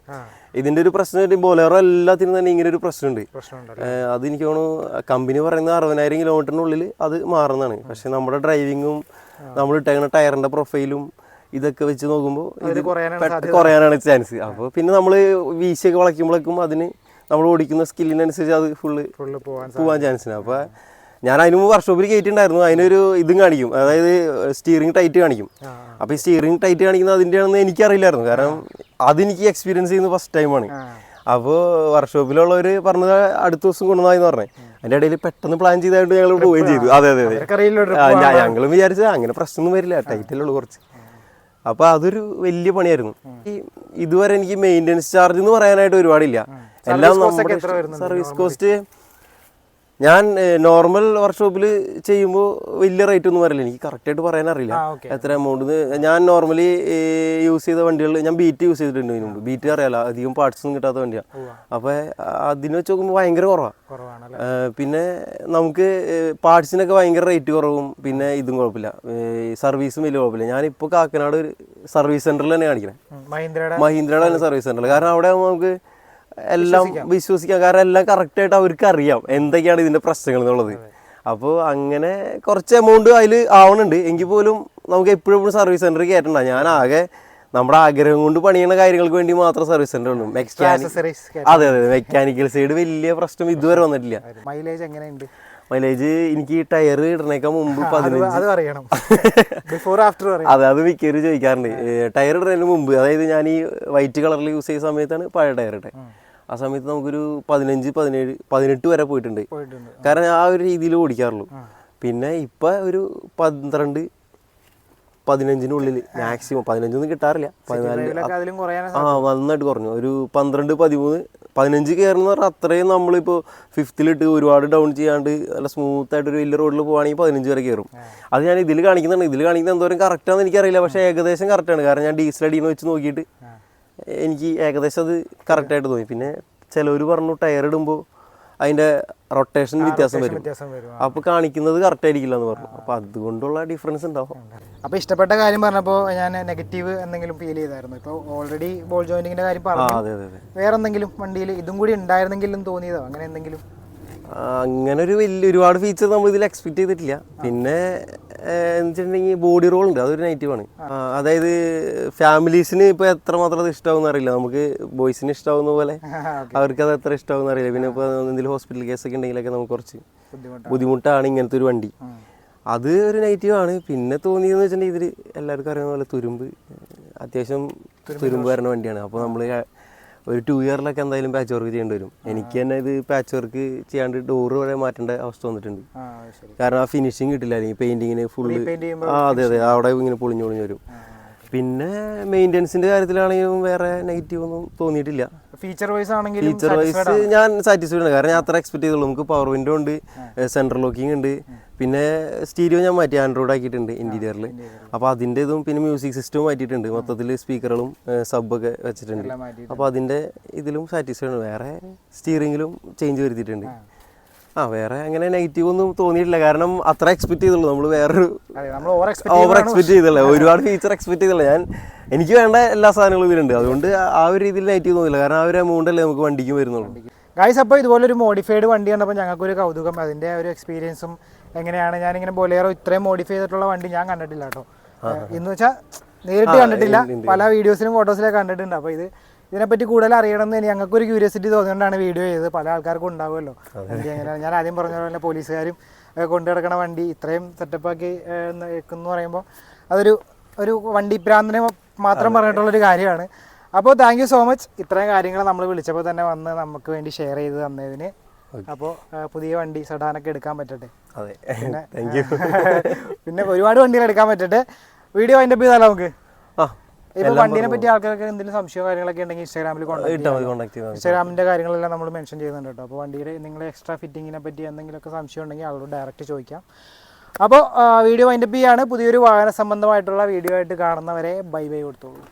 ഇതിന്റെ ഒരു പ്രശ്നം ബോലേറോ എല്ലാത്തിനും തന്നെ ഇങ്ങനെ ഒരു പ്രശ്നമുണ്ട്. അത് എനിക്ക് തോന്നുന്നു കമ്പനി പറയുന്ന അറുപതിനായിരം കിലോമീറ്ററിനുള്ളിൽ അത് മാറുന്നതാണ്. പക്ഷെ നമ്മുടെ ഡ്രൈവിങ്ങും നമ്മൾ ഇട്ടേക്കുന്ന ടയറിന്റെ പ്രൊഫൈലും ഇതൊക്കെ വെച്ച് നോക്കുമ്പോൾ ഇത് കുറയാനാണ് ചാൻസ് അപ്പോൾ പിന്നെ നമ്മൾ വീശിയൊക്കെ വളയ്ക്കുമ്പോഴേക്കും അതിന് നമ്മൾ ഓടിക്കുന്ന സ്കില്ലിനനുസരിച്ച് അത് ഫുള്ള് ഫുള്ള് പോവാൻ പോകാൻ ചാൻസ് ഉണ്ട് അപ്പോൾ ഞാൻ അതിന് മുമ്പ് വർക്ക്ഷോപ്പിൽ കയറ്റിണ്ടായിരുന്നു അതിനൊരു ഇതും കാണിക്കും. അതായത് സ്റ്റിയറിംഗ് ടൈറ്റ് കാണിക്കും. അപ്പോൾ ഈ സ്റ്റിയറിംഗ് ടൈറ്റ് കാണിക്കുന്നത് അതിന്റെയാണെന്ന് എനിക്കറിയില്ലായിരുന്നു. കാരണം അതെനിക്ക് എക്സ്പീരിയൻസ് ചെയ്യുന്നത് ഫസ്റ്റ് ടൈമാണ് അപ്പോൾ വർക്ക്ഷോപ്പിലുള്ളവർ പറഞ്ഞത് അടുത്ത ദിവസം കൊണ്ടുവന്നാന്ന് പറഞ്ഞു. അതിന്റെ ഇടയിൽ പെട്ടെന്ന് പ്ലാൻ ചെയ്തായിട്ട് ഞങ്ങൾ പോവുകയും ചെയ്തു. അതെ അതെ അതെ. ഞങ്ങളും വിചാരിച്ചത്. അങ്ങനെ പ്രശ്നമൊന്നും വരില്ല. ടൈറ്റിലുള്ളൂ കുറച്ച്. അപ്പോൾ അതൊരു വലിയ പണിയായിരുന്നു. ഇതുവരെ എനിക്ക് മെയിന്റനൻസ് ചാർജ് എന്ന് പറയാനായിട്ട് ഒരുപാടില്ല. എല്ലാം നമ്മുടെ സർവീസ് കോസ്റ്റ് ഞാൻ നോർമൽ വർക്ക്ഷോപ്പിൽ ചെയ്യുമ്പോൾ വലിയ റേറ്റ് ഒന്നും വരില്ല. എനിക്ക് കറക്റ്റായിട്ട് പറയാൻ അറിയില്ല. എത്ര എമൗണ്ട് ഞാൻ നോർമലി യൂസ് ചെയ്ത വണ്ടികൾ ഞാൻ ബീറ്റ് യൂസ് ചെയ്തിട്ടുണ്ട് ഇതിനു മുമ്പ്. ബീറ്റ് അറിയാലോ അധികം പാർട്സ് ഒന്നും കിട്ടാത്ത വണ്ടിയാണ് അപ്പോൾ അതിന് വെച്ച് നോക്കുമ്പോൾ ഭയങ്കര കുറവാണ് പിന്നെ നമുക്ക് പാർട്സിനൊക്കെ ഭയങ്കര റേറ്റ് കുറവും. പിന്നെ ഇതും കുഴപ്പമില്ല. സർവീസും വലിയ കുഴപ്പമില്ല. ഞാനിപ്പോൾ കാക്കനാട് സർവീസ് സെന്ററിൽ തന്നെ കാണിക്കണേ. മഹീന്ദ്രയുടെ മഹീന്ദ്രയുടെ തന്നെ സർവീസ് സെന്ററിൽ കാരണം അവിടെ നമുക്ക് എല്ലാം വിശ്വസിക്കാം. കാരണം എല്ലാം കറക്റ്റായിട്ട് അവർക്ക് അറിയാം എന്തൊക്കെയാണ് ഇതിന്റെ പ്രശ്നങ്ങൾ എന്നുള്ളത് അപ്പോൾ അങ്ങനെ കുറച്ച് എമൗണ്ട് അതിൽ ആവണുണ്ട്. എങ്കിൽ പോലും നമുക്ക് എപ്പോഴും സർവീസ് സെന്ററിൽ കയറ്റണ്ട ഞാൻ ആകെ നമ്മുടെ ആഗ്രഹം കൊണ്ട് പണിയുന്ന കാര്യങ്ങൾക്ക് വേണ്ടി മാത്രം സർവീസ് സെന്റർ ഉള്ളൂ. അതെ അതെ മെക്കാനിക്കൽ സൈഡ് വലിയ പ്രശ്നം ഇതുവരെ വന്നിട്ടില്ല. മൈലേജ് എങ്ങനെയുണ്ട്? മൈലേജ് എനിക്ക് ടയർ ഇടണേക്കാൾ മുമ്പ് പതിനഞ്ച് അത് അതെ അത് മിക്കവരും ചോദിക്കാറുണ്ട്. ടയർ ഇടുന്നതിന് മുമ്പ് അതായത് ഞാൻ ഈ വൈറ്റ് കളറിൽ യൂസ് ചെയ്ത സമയത്താണ് പഴയ ടയർ ഇട്ടെ ആ സമയത്ത് നമുക്കൊരു പതിനഞ്ച് പതിനേഴ് പതിനെട്ട് വരെ പോയിട്ടുണ്ട്. കാരണം ആ ഒരു രീതിയിൽ ഓടിക്കാറുള്ളൂ. പിന്നെ ഇപ്പൊ ഒരു പന്ത്രണ്ട് പതിനഞ്ചിനുള്ളിൽ മാക്സിമം പതിനഞ്ചൊന്നും കിട്ടാറില്ല. പതിനാല് ആ നന്നായിട്ട് കുറഞ്ഞു. ഒരു പന്ത്രണ്ട് പതിമൂന്ന് പതിനഞ്ച് കയറുന്ന പറഞ്ഞാൽ അത്രയും നമ്മളിപ്പോൾ ഫിഫ്ത്തിലിട്ട് ഒരുപാട് ഡൗൺ ചെയ്യാണ്ട് നല്ല സ്മൂത്ത് ആയിട്ട് ഒരു വലിയ റോഡിൽ പോകുകയാണെങ്കിൽ പതിനഞ്ച് വരെ കയറും അത് ഞാൻ ഇതിൽ കാണിക്കുന്നുണ്ട്. ഇതിൽ കാണിക്കുന്നത് എന്തോരം കറക്റ്റാണെന്ന് എനിക്കറിയില്ല. പക്ഷേ ഏകദേശം കറക്റ്റാണ് കാരണം ഞാൻ ഡീസൽ അടിയിൽ വെച്ച് നോക്കിയിട്ട് എനിക്ക് ഏകദേശം അത് കറക്റ്റായിട്ട് തോന്നി. പിന്നെ ചിലവർ പറഞ്ഞു ടയർ ഇടുമ്പോൾ അതിന്റെ റൊട്ടേഷൻ വ്യത്യാസം വരും. അപ്പോൾ കാണിക്കുന്നത് കറക്റ്റ് ആയിരിക്കില്ല എന്ന് പറഞ്ഞു. അപ്പോൾ അതുകൊണ്ടുള്ള ഡിഫറൻസ് ഉണ്ടാവും. അപ്പോൾ ഇഷ്ടപ്പെട്ട കാര്യം പറഞ്ഞപ്പോൾ ഞാൻ നെഗറ്റീവ് എന്തെങ്കിലും ഫീൽ ചെയ്തായിരുന്നു. ഇപ്പോൾ ഓൾറെഡി ബോൾ ജോയിന്റിങ്ങിന്റെ കാര്യം പറഞ്ഞു. വേറെ എന്തെങ്കിലും വണ്ടിയിൽ ഇതും കൂടി ഉണ്ടായിരുന്നെങ്കിലും തോന്നിയതോ? അങ്ങനെ എന്തെങ്കിലും? അങ്ങനെ ഒരു വലിയ ഒരുപാട് ഫീച്ചർ നമ്മൾ ഇതിൽ എക്സ്പെക്ട് ചെയ്തിട്ടില്ല. പിന്നെ എന്ന് വെച്ചിട്ടുണ്ടെങ്കിൽ ബോഡി റോൾ ഉണ്ട്. അതൊരു നെഗറ്റീവാണ് അതായത് ഫാമിലീസിന് ഇപ്പോൾ എത്രമാത്രം അത് ഇഷ്ടമാവും അറിയില്ല. നമുക്ക് ബോയ്സിന് ഇഷ്ടമാവുന്ന പോലെ അവർക്ക് അത് എത്ര ഇഷ്ടമാവും അറിയില്ല. പിന്നെ ഇപ്പോൾ എന്തെങ്കിലും ഹോസ്പിറ്റൽ കേസ് കേസൊക്കെ ഉണ്ടെങ്കിലൊക്കെ നമുക്ക് കുറച്ച് ബുദ്ധിമുട്ടാണ്. ബുദ്ധിമുട്ടാണ് ഇങ്ങനത്തെ ഒരു വണ്ടി. അത് ഒരു നെഗറ്റീവ് ആണ്. പിന്നെ തോന്നിയതെന്ന് വെച്ചിട്ടുണ്ടെങ്കിൽ ഇതിൽ എല്ലാവർക്കും അറിയുന്ന പോലെ തുരുമ്പ്. അത്യാവശ്യം തുരുമ്പ് വരുന്ന വണ്ടിയാണ്. അപ്പോൾ നമ്മൾ ഒരു ടു ഇയറിലൊക്കെ എന്തായാലും പാച്ച് വർക്ക് ചെയ്യേണ്ടി വരും. എനിക്ക് തന്നെ ഇത് പാച്ച് വർക്ക് ചെയ്യാണ്ട് ഡോറ് വരെ മാറ്റേണ്ട അവസ്ഥ വന്നിട്ടുണ്ട്. കാരണം ആ ഫിനിഷിങ് കിട്ടില്ല അല്ലെങ്കിൽ പെയിന്റിങ്ങിന് ഫുള്ള് ആ അതെ അതെ അവിടെ ഇങ്ങനെ പൊളിഞ്ഞു പൊളിഞ്ഞു വരും. പിന്നെ മെയിന്റെനൻസിന്റെ കാര്യത്തിലാണെങ്കിലും വേറെ നെഗറ്റീവ് ഒന്നും തോന്നിയിട്ടില്ല. ഫീച്ചർ വൈസ് ആണെങ്കിലും ഫീച്ചർ വൈസ് ഞാൻ സാറ്റിസ്ഫൈഡ് ആണ്. കാരണം ഞാൻ അത്ര എക്സ്പെക്ട് ചെയ്തുള്ളൂ. നമുക്ക് പവർ വിൻഡോ ഉണ്ട് സെൻട്രൽ ലോക്കിംഗ് ഉണ്ട്. പിന്നെ സ്റ്റീരിയോ ഞാൻ മാറ്റി ആൻഡ്രോയിഡ് ആക്കിയിട്ടുണ്ട് ഇന്റീരിയറിൽ അപ്പോൾ അതിന്റെ ഇതും പിന്നെ മ്യൂസിക് സിസ്റ്റവും മാറ്റിയിട്ടുണ്ട്. മൊത്തത്തിൽ സ്പീക്കറുകളും സബൊക്കെ വെച്ചിട്ടുണ്ട്. അപ്പോൾ അതിന്റെ ഇതിലും സാറ്റിസ്ഫൈഡ് ആണ്. വേറെ സ്റ്റീറിങ്ങിലും ചേഞ്ച് വരുത്തിയിട്ടുണ്ട്. ആ വേറെ അങ്ങനെ നെഗറ്റീവ് ഒന്നും തോന്നിയിട്ടില്ല. കാരണം അത്ര എക്സ്പെക്ട് ചെയ്തുള്ളൂ. നമ്മൾ വേറൊരു ഓവർ എക്സ്പെക്ട് ചെയ്തല്ലേ എക്സ്പെക്ട് ചെയ്തില്ല ഒരുപാട് ഫീച്ചർ എക്സ്പെക്ട് ചെയ്തില്ല ഞാൻ എനിക്ക് വേണ്ട എല്ലാ സാധനങ്ങളും ഇതിലുണ്ട്. അതുകൊണ്ട് ആ ഒരു രീതിയിൽ നെഗറ്റീവ് തോന്നില്ല കാരണം ആ ഒരു എമൗണ്ട് അല്ലേ നമുക്ക് വണ്ടിക്ക് വരുന്നുള്ളൂ. ഗായ്സ് അപ്പോൾ ഇതുപോലെ ഒരു മോഡിഫൈഡ് വണ്ടി കണ്ടപ്പോൾ ഞങ്ങൾക്കൊരു കൗതുകം. അതിന്റെ ഒരു എക്സ്പീരിയൻസും എങ്ങനെയാണ്? ഞാനിങ്ങനെ ബൊലേറോ ഇത്രയും മോഡിഫൈ ചെയ്തിട്ടുള്ള വണ്ടി ഞാൻ കണ്ടിട്ടില്ല കേട്ടോ. എന്ന് വെച്ചാൽ നേരിട്ട് കണ്ടിട്ടില്ല. പല വീഡിയോസിലും ഫോട്ടോസിലൊക്കെ കണ്ടിട്ടുണ്ട്. അപ്പോൾ ഇത് ഇതിനെപ്പറ്റി കൂടുതൽ അറിയണം എന്ന് ഞങ്ങൾക്ക് ഒരു ക്യൂരിയോസിറ്റി തോന്നിയോണ്ടാണ് വീഡിയോ ചെയ്തത്. പല ആൾക്കാർക്കും ഉണ്ടാവുമല്ലോ. എങ്ങനെയാണ് ഞാൻ ആദ്യം പറഞ്ഞ പോലെ പോലീസുകാരും കൊണ്ടു കിടക്കണ വണ്ടി ഇത്രയും സെറ്റപ്പാക്കി എന്ന് പറയുമ്പോൾ അതൊരു ഒരു വണ്ടി പ്രാന്തിനെ മാത്രം പറഞ്ഞിട്ടുള്ള ഒരു കാര്യമാണ്. അപ്പോൾ താങ്ക് യു സോ മച്ച് ഇത്രയും കാര്യങ്ങൾ നമ്മൾ വിളിച്ചപ്പോൾ തന്നെ വന്ന് നമുക്ക് വേണ്ടി ഷെയർ ചെയ്ത് തന്നതിന്. അപ്പോൾ പുതിയ വണ്ടി സെഡാനൊക്കെ എടുക്കാൻ പറ്റട്ടെ. അതെ. പിന്നെ ഒരുപാട് വണ്ടികൾ എടുക്കാൻ പറ്റട്ടെ. വീഡിയോ അതിന്റെ ചെയ്താലോ നമുക്ക്? ഇപ്പൊ വണ്ടിനെ പറ്റി ആൾക്കാർക്ക് എന്തെങ്കിലും സംശയം കാര്യങ്ങളൊക്കെ ഉണ്ടെങ്കിൽ ഇൻസ്റ്റാഗ്രാമിൽ കോൺടാക്ട് ഇൻസ്റ്റാഗ്രാമിന്റെ കാര്യങ്ങളെല്ലാം നമ്മൾ മെൻഷൻ ചെയ്യുന്നുണ്ട് കേട്ടോ. അപ്പോൾ വണ്ടിയുടെ നിങ്ങൾ എക്സ്ട്രാ ഫിറ്റിങ്ങിനെ പറ്റി എന്തെങ്കിലുമൊക്കെ സംശയം ഉണ്ടെങ്കിൽ അവരോട് ഡയറക്റ്റ് ചോദിക്കാം. അപ്പോൾ വീഡിയോ വൈൻഡപ്പ് ചെയ്യാണ്. പുതിയൊരു വാഹന സംബന്ധമായിട്ടുള്ള വീഡിയോ ആയിട്ട് കാണുന്നവരെ ബൈ ബൈ കൊടുത്തോളൂ.